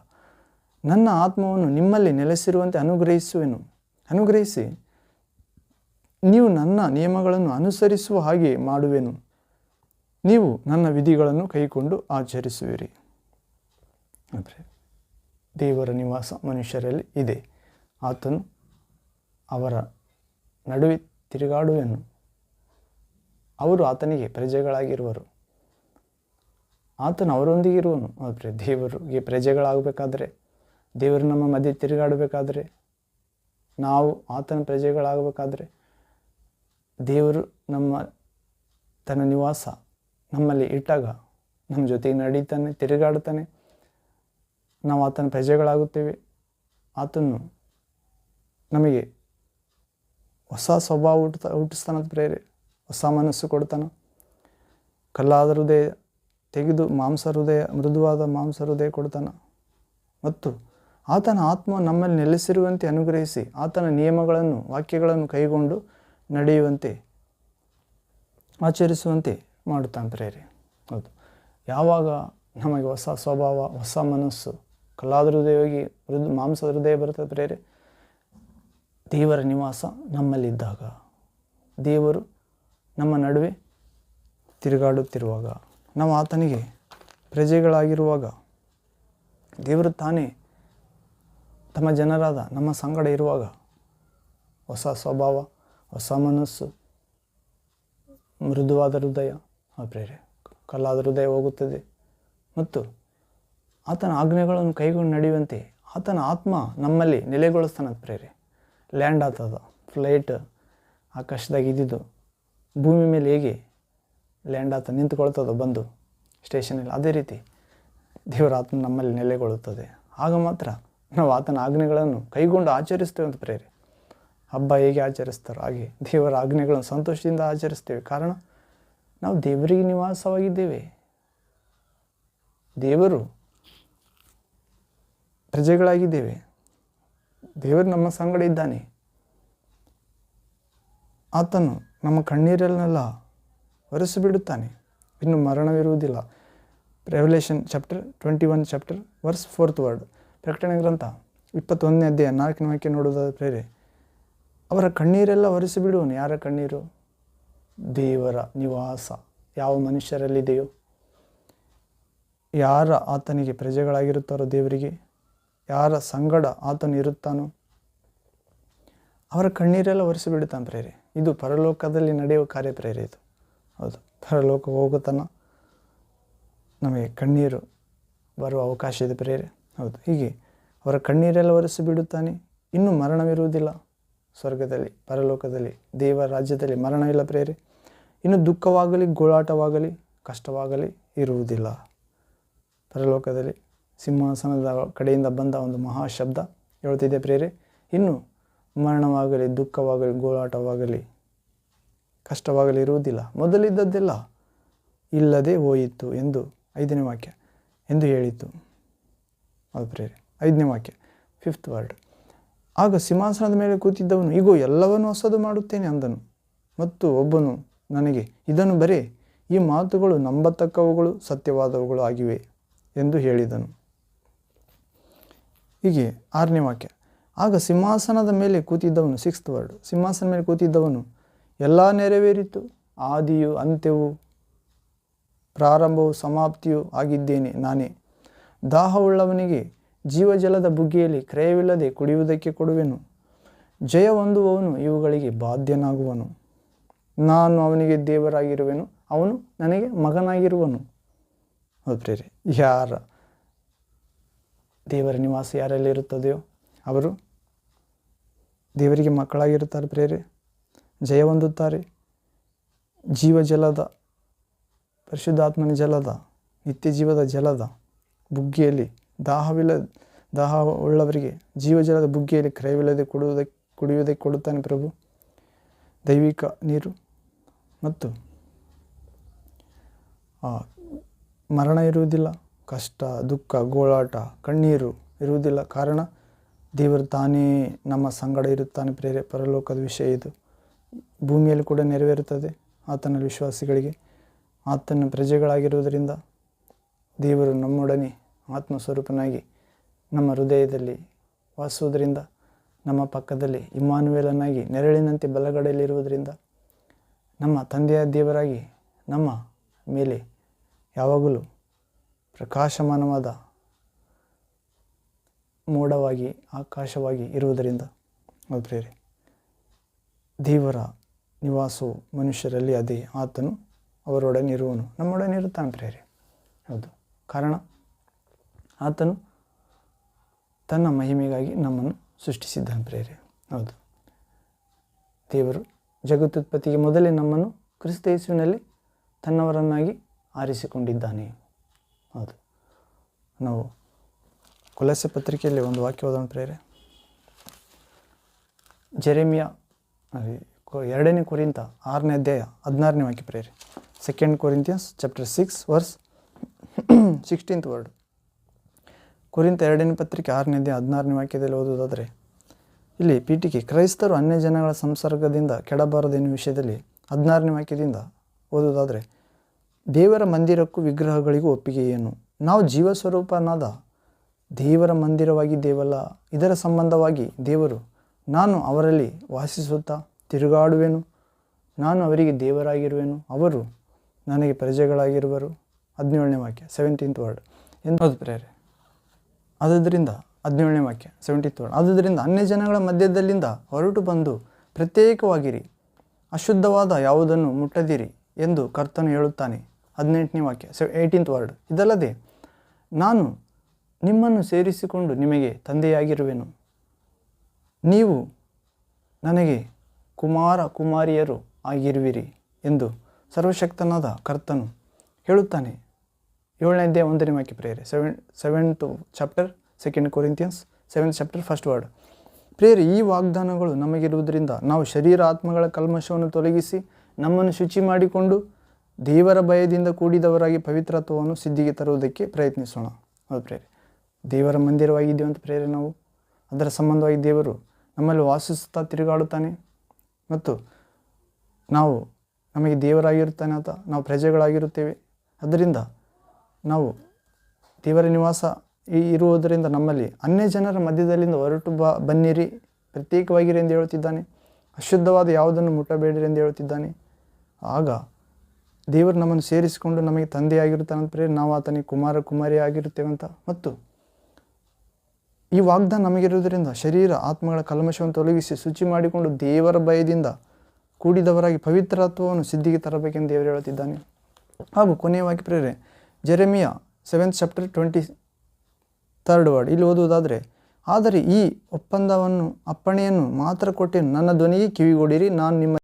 ನನ್ನ ಆತ್ಮವನ್ನು ನಿಮ್ಮಲ್ಲಿ ನೆಲೆಸಿರುವಂತೆ ಅನುಗ್ರಹಿಸುವೆನು. ಅನುಗ್ರಹಿಸಿ. ನೀವು ನನ್ನ ನಿಯಮಗಳನ್ನು ಅನುಸರಿಸುವ ಹಾಗೆ ಮಾಡುವೆನು. ನೀವು ನನ್ನ ವಿಧಿಗಳನ್ನು ಕೈಕೊಂಡು ಆಚರಿಸುವಿರಿ. ಅಂದರೆ ದೇವರ ನಿವಾಸ ಮನುಷ್ಯರಲ್ಲಿ ಇದೆ. ಆತನು ಅವರ ನಡುವೆ ತಿರುಗಾಡುವೆನು. ಅವರು ಆತನಿಗೆ ಪ್ರಜೆಗಳಾಗಿರುವರು. ಆತನು ಅವರೊಂದಿಗೆ ಇರುವನು. ಆದರೆ ದೇವರಿಗೆ ಪ್ರಜೆಗಳಾಗಬೇಕಾದ್ರೆ, ದೇವರು ನಮ್ಮ ಮಧ್ಯೆ ತಿರುಗಾಡಬೇಕಾದ್ರೆ, ನಾವು ಆತನ ಪ್ರಜೆಗಳಾಗಬೇಕಾದ್ರೆ, ದೇವರು ನಮ್ಮ, ತನ್ನ ನಿವಾಸ ನಮ್ಮಲ್ಲಿ ಇಟ್ಟಾಗ ನಮ್ಮ ಜೊತೆಗೆ ನಡೀತಾನೆ, ತಿರುಗಾಡ್ತಾನೆ. ನಾವು ಆತನ ಪ್ರಜೆಗಳಾಗುತ್ತೇವೆ. ಆತನು ನಮಗೆ ಹೊಸ ಸ್ವಭಾವ ಹುಟ್ಟ ಹುಟ್ಟಿಸ್ತಾನಂತ ಪ್ರೇರೆ. ಹೊಸ ಮನಸ್ಸು ಕೊಡ್ತಾನ. ಕಲ್ಲಾದ ಹೃದಯ ತೆಗೆದು ಮಾಂಸ ಹೃದಯ ಮೃದುವಾದ ಮಾಂಸ ಹೃದಯ ಕೊಡ್ತಾನ. ಮತ್ತು ಆತನ ಆತ್ಮ ನಮ್ಮಲ್ಲಿ ನೆಲೆಸಿರುವಂತೆ ಅನುಗ್ರಹಿಸಿ ಆತನ ನಿಯಮಗಳನ್ನು, ವಾಕ್ಯಗಳನ್ನು ಕೈಗೊಂಡು ನಡೆಯುವಂತೆ, ಆಚರಿಸುವಂತೆ ಮಾಡುತ್ತಾನೆ ಪ್ರೇರಿ. ಹೌದು. ಯಾವಾಗ ನಮಗೆ ಹೊಸ ಸ್ವಭಾವ, ಹೊಸ ಮನಸ್ಸು ಕಲ್ಲಾದ ಹೃದಯವಾಗಿ ಮೃದು ಮಾಂಸ ಹೃದಯ ಬರ್ತದೆ ಪ್ರೇರೆ, ದೇವರ ನಿವಾಸ ನಮ್ಮಲ್ಲಿದ್ದಾಗ. ದೇವರು ನಮ್ಮ ನಡುವೆ ತಿರುಗಾಡುತ್ತಿರುವಾಗ, ನಾವು ಆತನಿಗೆ ಪ್ರಜೆಗಳಾಗಿರುವಾಗ, ದೇವರು ತಾನೇ ತಮ್ಮ ಜನರಾದ ನಮ್ಮ ಸಂಗಡ ಇರುವಾಗ ಹೊಸ ಸ್ವಭಾವ, ಹೊಸ ಮನಸ್ಸು, ಮೃದುವಾದ ಹೃದಯ, ಆ ಪ್ರೇರೆ, ಕಲ್ಲಾದ ಹೃದಯ ಹೋಗುತ್ತದೆ. ಮತ್ತು ಆತನ ಆಜ್ಞೆಗಳನ್ನು ಕೈಗೊಂಡು ನಡೆಯುವಂತೆ ಆತನ ಆತ್ಮ ನಮ್ಮಲ್ಲಿ ನೆಲೆಗೊಳಿಸ್ತಾನದ ಪ್ರೇರೆ. ಲ್ಯಾಂಡ್ ಆತದ, ಫ್ಲೈಟ್ ಆಕಾಶದಾಗ ಇದ್ದಿದ್ದು ಭೂಮಿ ಮೇಲೆ ಹೇಗೆ ಲ್ಯಾಂಡ್ ಆತ ನಿಂತುಕೊಳ್ತದೋ ಬಂದು ಸ್ಟೇಷನಲ್ಲಿ ಅದೇ ರೀತಿ ದೇವರ ಆತ್ಮ ನಮ್ಮಲ್ಲಿ ನೆಲೆಗೊಳ್ಳುತ್ತದೆ. ಆಗ ಮಾತ್ರ ನಾವು ಆತನ ಆಜ್ಞೆಗಳನ್ನು ಕೈಗೊಂಡು ಆಚರಿಸ್ತೇವೆ ಅಂತ ಪ್ರೇರಿ. ಹಬ್ಬ ಹೇಗೆ ಆಚರಿಸ್ತಾರೋ ಹಾಗೆ ದೇವರ ಆಜ್ಞೆಗಳನ್ನು ಸಂತೋಷದಿಂದ ಆಚರಿಸ್ತೇವೆ. ಕಾರಣ ನಾವು ದೇವರಿಗೆ ನಿವಾಸವಾಗಿದ್ದೇವೆ. ದೇವರು ಪ್ರಜೆಗಳಾಗಿದ್ದೇವೆ. ದೇವರು ನಮ್ಮ ಸಂಗಡ ಇದ್ದಾನೆ. ಆತನು ನಮ್ಮ ಕಣ್ಣೀರನ್ನೆಲ್ಲ ಒರೆಸಿಬಿಡುತ್ತಾನೆ ಇನ್ನು ಮರಣವಿರುವುದಿಲ್ಲ. Revelation chapter twenty one chapter verse fourth word. ಪ್ರಕಟಣೆ ಗ್ರಂಥ ಇಪ್ಪತ್ತೊಂದನೇ ಅಧ್ಯಾಯ ನಾಲ್ಕನೇ ವಾಕ್ಯ ನೋಡುವುದಾದ ಪ್ರೇರೆ, ಅವರ ಕಣ್ಣೀರೆಲ್ಲ ಒರೆಸಿಬಿಡುವನು ಯಾರ ಕಣ್ಣೀರು? ದೇವರ ನಿವಾಸ. ಯಾವ ಮನುಷ್ಯರಲ್ಲಿದೆಯೋ? ಯಾರ ಆತನಿಗೆ ಪ್ರಜೆಗಳಾಗಿರುತ್ತಾರೋ ದೇವರಿಗೆ? ಯಾರ ಸಂಗಡ ಆತನು ಇರುತ್ತಾನೋ? ಅವರ ಕಣ್ಣೀರೆಲ್ಲ ಒರೆಸಿಬಿಡುತ್ತಾನೆ ಪ್ರೇರೆ. ಇದು ಪರಲೋಕದಲ್ಲಿ ನಡೆಯುವ ಕಾರ್ಯ ಪ್ರೇರಿತ ಹೌದು. ಪರಲೋಕ ಹೋಗುತ್ತಾನ ನಮಗೆ ಕಣ್ಣೀರು ಬರುವ ಅವಕಾಶ ಇದೆ ಪ್ರೇರೆ. ಹೌದು. ಹೀಗೆ ಅವರ ಕಣ್ಣೀರೆಲ್ಲ ಒರೆಸಿ ಬಿಡುತ್ತಾನೆ. ಇನ್ನೂ ಮರಣವಿರುವುದಿಲ್ಲ. ಸ್ವರ್ಗದಲ್ಲಿ, ಪರಲೋಕದಲ್ಲಿ, ದೇವ ರಾಜ್ಯದಲ್ಲಿ ಮರಣವಿಲ್ಲ ಪ್ರೇರೆ. ಇನ್ನು ದುಃಖವಾಗಲಿ, ಗೋಳಾಟವಾಗಲಿ, ಕಷ್ಟವಾಗಲಿ ಇರುವುದಿಲ್ಲ. ಪರಲೋಕದಲ್ಲಿ ಸಿಂಹಾಸನದ ಕಡೆಯಿಂದ ಬಂದ ಒಂದು ಮಹಾಶಬ್ದ ಹೇಳ್ತಿದೆ ಪ್ರೇರೆ. ಇನ್ನು ಮರಣವಾಗಲಿ, ದುಃಖವಾಗಲಿ, ಗೋಳಾಟವಾಗಲಿ, ಕಷ್ಟವಾಗಲಿ ಇರುವುದಿಲ್ಲ. ಮೊದಲಿದ್ದದ್ದೆಲ್ಲ ಇಲ್ಲದೆ ಹೋಯಿತು ಎಂದು ಐದನೇ ವಾಕ್ಯ ಎಂದು ಹೇಳಿತು. ಅದು ಪ್ರೇರೆ, ಐದನೇ ವಾಕ್ಯ ಫಿಫ್ತ್ ವರ್ಡ್ ಆಗ ಸಿಂಹಾಸನದ ಮೇಲೆ ಕೂತಿದ್ದವನು ಈಗೋ ಎಲ್ಲವನ್ನೂ ಹೊಸದು ಮಾಡುತ್ತೇನೆ ಅಂದನು. ಮತ್ತು ಒಬ್ಬನು ನನಗೆ, ಇದನ್ನು ಬರೇ, ಈ ಮಾತುಗಳು ನಂಬತಕ್ಕವುಗಳು ಸತ್ಯವಾದವುಗಳು ಆಗಿವೆ ಎಂದು ಹೇಳಿದನು. ಹೀಗೆ ಆರನೇ ವಾಕ್ಯ ಆಗ ಸಿಂಹಾಸನದ ಮೇಲೆ ಕೂತಿದ್ದವನು ಸಿಕ್ಸ್ತ್ ವರ್ಡ್ ಸಿಂಹಾಸನ ಮೇಲೆ ಕೂತಿದ್ದವನು, ಎಲ್ಲ ನೆರವೇರಿತು. ಆದಿಯು, ಅಂತ್ಯವು, ಪ್ರಾರಂಭವು, ಸಮಾಪ್ತಿಯು ಆಗಿದ್ದೇನೆ ನಾನೇ. ದಾಹವುಳ್ಳವನಿಗೆ ಜೀವಜಲದ ಬುಗ್ಗೆಯಲ್ಲಿ ಕ್ರಯವಿಲ್ಲದೆ ಕುಡಿಯುವುದಕ್ಕೆ ಕೊಡುವೆನು. ಜಯ ಹೊಂದುವವನು ಇವುಗಳಿಗೆ ಬಾಧ್ಯನಾಗುವನು. ನಾನು ಅವನಿಗೆ ದೇವರಾಗಿರುವೆನು, ಅವನು ನನಗೆ ಮಗನಾಗಿರುವನು. ಪ್ರೇರೆ ಯಾರ ದೇವರ ನಿವಾಸ ಯಾರಲ್ಲಿರುತ್ತದೆಯೋ ಅವರು ದೇವರಿಗೆ ಮಕ್ಕಳಾಗಿರುತ್ತಾರೆ ಪ್ರೇರೆ ಜಯ ಹೊಂದುತ್ತಾರೆ. ಜೀವ ಜಲದ ಪರಿಶುದ್ಧಾತ್ಮನ ಜಲದ ನಿತ್ಯ ಜೀವದ ಜಲದ ಬುಗ್ಗೆಯಲ್ಲಿ ದಾಹವಿಲ್ಲ ದಾಹ ಉಳ್ಳವರಿಗೆ ಜೀವಜಲದ ಬುಗ್ಗೆಯಲ್ಲಿ ಕ್ರಯವಿಲ್ಲದೆ ಕೊಡುವುದಕ್ಕೆ ಕುಡಿಯುವುದಕ್ಕೆ ಕೊಡುತ್ತಾನೆ ಪ್ರಭು. ದೈವಿಕ ನೀರು ಮತ್ತು ಆ, ಮರಣ ಇರುವುದಿಲ್ಲ ಕಷ್ಟ ದುಃಖ ಗೋಳಾಟ ಕಣ್ಣೀರು ಇರುವುದಿಲ್ಲ. ಕಾರಣ ದೇವರು ತಾನೇ ನಮ್ಮ ಸಂಗಡ ಇರುತ್ತಾನೆ ಪ್ರೇರೆ, ಪರಲೋಕದ ವಿಷಯ ಇದು. ಭೂಮಿಯಲ್ಲಿ ಕೂಡ ನೆರವೇರುತ್ತದೆ ಆತನ ವಿಶ್ವಾಸಿಗಳಿಗೆ. ಆತನ ಪ್ರಜೆಗಳಾಗಿರುವುದರಿಂದ ದೇವರು ನಮ್ಮೊಡನೆ ಆತ್ಮಸ್ವರೂಪನಾಗಿ ನಮ್ಮ ಹೃದಯದಲ್ಲಿ ವಾಸುವುದರಿಂದ ನಮ್ಮ ಪಕ್ಕದಲ್ಲಿ ಇಮ್ಮಾನುವೇಲನಾಗಿ ನೆರಳಿನಂತೆ ಬಲಗಡೆಯಲ್ಲಿರುವುದರಿಂದ, ನಮ್ಮ ತಂದೆಯ ದೇವರಾಗಿ ನಮ್ಮ ಮೇಲೆ ಯಾವಾಗಲೂ ಪ್ರಕಾಶಮಾನವಾದ ಮೋಡವಾಗಿ, ಆಕಾಶವಾಗಿ ಇರುವುದರಿಂದ ಹೌದು ಪ್ರೇರೆ, ದೇವರ ನಿವಾಸವು ಮನುಷ್ಯರಲ್ಲಿ ಅದೇ, ಆತನು ಅವರೊಡನೆ ಇರುವನು. ನಮ್ಮೊಡನೆ ಇರುತ್ತಾನೆ ಪ್ರೇರೆ. ಹೌದು. ಕಾರಣ, ಆತನು ತನ್ನ ಮಹಿಮೆಗಾಗಿ ನಮ್ಮನ್ನು ಸೃಷ್ಟಿಸಿದ್ದಾನೆ ಪ್ರೇರೆ. ಹೌದು. ದೇವರು ಜಗತ್ತುತ್ಪತ್ತಿಗೆ ಮೊದಲೇ ನಮ್ಮನ್ನು ಕ್ರಿಸ್ತ ಯೇಸುವಿನಲ್ಲಿ ತನ್ನವರನ್ನಾಗಿ ಆರಿಸಿಕೊಂಡಿದ್ದಾನೆ. ಹೌದು. ನಾವು ಕೊಲಸೆ ಪತ್ರಿಕೆಯಲ್ಲಿ ಒಂದು ವಾಕ್ಯ ಓದೋಣ ಪ್ರೇರೆ. ಜೆರೆಮಿಯ ಎರಡನೇ ಕುರಿತ, ಆರನೇ ಅಧ್ಯಾಯ, ಹದಿನಾರನೇ ವಾಕ್ಯ ಪ್ರೇರೆ. Second Corinthians chapter six verse sixteenth word ಕುರಿತ ಎರಡನೇ ಪತ್ರಿಕೆ, ಆರನೇ ಅಧ್ಯಾಯ, ಹದಿನಾರನೇ ವಾಕ್ಯದಲ್ಲಿ ಓದುವುದಾದರೆ, ಇಲ್ಲಿ ಪೀಠಿಕೆ, ಕ್ರೈಸ್ತರು ಅನ್ಯ ಜನಗಳ ಸಂಸರ್ಗದಿಂದ ಕೆಡಬಾರದೆನ್ನುವ ವಿಷಯದಲ್ಲಿ ಹದಿನಾರನೇ ವಾಕ್ಯದಿಂದ ಓದುವುದಾದರೆ, ದೇವರ ಮಂದಿರಕ್ಕೂ ವಿಗ್ರಹಗಳಿಗೂ ಒಪ್ಪಿಗೆ ಏನು ನಾವು ಜೀವಸ್ವರೂಪನಾದ ದೇವರ ಮಂದಿರವಾಗಿದ್ದೇವಲ್ಲ ಇದರ ಸಂಬಂಧವಾಗಿ ದೇವರು, ನಾನು ಅವರಲ್ಲಿ ವಾಸಿಸುತ್ತಾ ತಿರುಗಾಡುವೆನು. ನಾನು ಅವರಿಗೆ ದೇವರಾಗಿರುವೆನು. ಅವರು ನನಗೆ ಪ್ರಜೆಗಳಾಗಿರುವರು. ಹದಿನೇಳನೇ ವಾಕ್ಯ ಸೆವೆಂಟೀನ್ತ್ ವರ್ಡ್ ಎಂದು ಹೌದು ಪ್ರೇರೆ ಆದುದರಿಂದ ಹದಿನೇಳನೇ ವಾಕ್ಯ ಸೆವೆಂಟೀನ್ತ್ ವರ್ಡ್ ಆದುದರಿಂದ ಅನ್ಯ ಜನಗಳ ಮಧ್ಯದಲ್ಲಿಂದ ಹೊರಟು ಬಂದು ಪ್ರತ್ಯೇಕವಾಗಿರಿ. ಅಶುದ್ಧವಾದ ಯಾವುದನ್ನು ಮುಟ್ಟದಿರಿ ಎಂದು ಕರ್ತನು ಹೇಳುತ್ತಾನೆ. ಹದಿನೆಂಟನೇ ವಾಕ್ಯ ಸೆ ಏಯ್ಟೀನ್ತ್ ವರ್ಡ್ ಇದಲ್ಲದೆ ನಾನು ನಿಮ್ಮನ್ನು ಸೇರಿಸಿಕೊಂಡು ನಿಮಗೆ ತಂದೆಯಾಗಿರುವೆನು. ನೀವು ನನಗೆ ಕುಮಾರ ಕುಮಾರಿಯರು ಆಗಿರುವಿರಿ ಎಂದು ಸರ್ವಶಕ್ತನಾದ ಕರ್ತನು ಹೇಳುತ್ತಾನೆ. ಏಳನೇ ಅಧ್ಯಾಯ ಒಂದನೇ ವಾಕ್ಯ ಪ್ರೇರೆ seven seventh chapter second Corinthians seventh chapter first word ಪ್ರೇರೆ ಈ ವಾಗ್ದಾನಗಳು ನಮಗಿರುವುದರಿಂದ ನಾವು ಶರೀರ ಆತ್ಮಗಳ ಕಲ್ಮಶವನ್ನು ತೊಲಗಿಸಿ ನಮ್ಮನ್ನು ಶುಚಿ ಮಾಡಿಕೊಂಡು ದೇವರ ಭಯದಿಂದ ಕೂಡಿದವರಾಗಿ ಪವಿತ್ರತ್ವವನ್ನು ಸಿದ್ಧಿಗೆ ತರುವುದಕ್ಕೆ ಪ್ರಯತ್ನಿಸೋಣ. ಪ್ರೇರೆ ದೇವರ ಮಂದಿರವಾಗಿದ್ದೇವೆ ಅಂತ ಪ್ರೇರೆ ನಾವು. ಅದರ ಸಂಬಂಧವಾಗಿ ದೇವರು ನಮ್ಮಲ್ಲಿ ವಾಸಿಸುತ್ತಾ ತಿರುಗಾಡುತ್ತಾನೆ. ಮತ್ತು ನಾವು ನಮಗೆ ದೇವರಾಗಿರುತ್ತಾನೆ ಅಂತ ನಾವು ಪ್ರಜೆಗಳಾಗಿರುತ್ತೇವೆ. ಅದರಿಂದ ನಾವು ದೇವರ ನಿವಾಸ ಈ ಇರುವುದರಿಂದ ನಮ್ಮಲ್ಲಿ ಅನ್ಯ ಜನರ ಮಧ್ಯದಲ್ಲಿಂದ ಹೊರಟು ಬ, ಬನ್ನಿರಿ, ಪ್ರತ್ಯೇಕವಾಗಿರಿ ಎಂದು ಹೇಳುತ್ತಿದ್ದಾನೆ. ಅಶುದ್ಧವಾದ ಯಾವುದನ್ನು ಮುಟ್ಟಬೇಡಿರಿ ಎಂದು ಹೇಳುತ್ತಿದ್ದಾನೆ. ಆಗ ದೇವರು ನಮ್ಮನ್ನು ಸೇರಿಸಿಕೊಂಡು ನಮಗೆ ತಂದೆಯಾಗಿರುತ್ತಾನೆ ಅಂತ ಪ್ರೇರೆ ನಾವು ಆತನಿಗೆ ಕುಮಾರ ಕುಮಾರಿ ಅಂತ. ಮತ್ತು ಈ ವಾಗ್ದಾನ ನಮಗಿರುವುದರಿಂದ ಶರೀರ, ಆತ್ಮಗಳ ಕಲ್ಮಶವನ್ನು ತೊಲಗಿಸಿ ಶುಚಿ ಮಾಡಿಕೊಂಡು ದೇವರ ಭಯದಿಂದ ಕೂಡಿದವರಾಗಿ ಪವಿತ್ರತ್ವವನ್ನು ಸಿದ್ಧಿಗೆ ತರಬೇಕೆಂದು ದೇವರು ಹೇಳುತ್ತಿದ್ದಾನೆ. ಹಾಗೂ ಕೊನೆಯವಾಗಿ ಪ್ರೇರೆ, Jeremiah seventh chapter twenty third word ಇಲ್ಲಿ ಓದುವುದಾದರೆ, ಆದರೆ ಈ ಒಪ್ಪಂದವನ್ನು, ಅಪ್ಪಣೆಯನ್ನು ಮಾತ್ರ ಕೊಟ್ಟು ನನ್ನ ಧ್ವನಿಗೆ ಕಿವಿಗೊಡಿರಿ, ನಾನು ನಿಮ್ಮ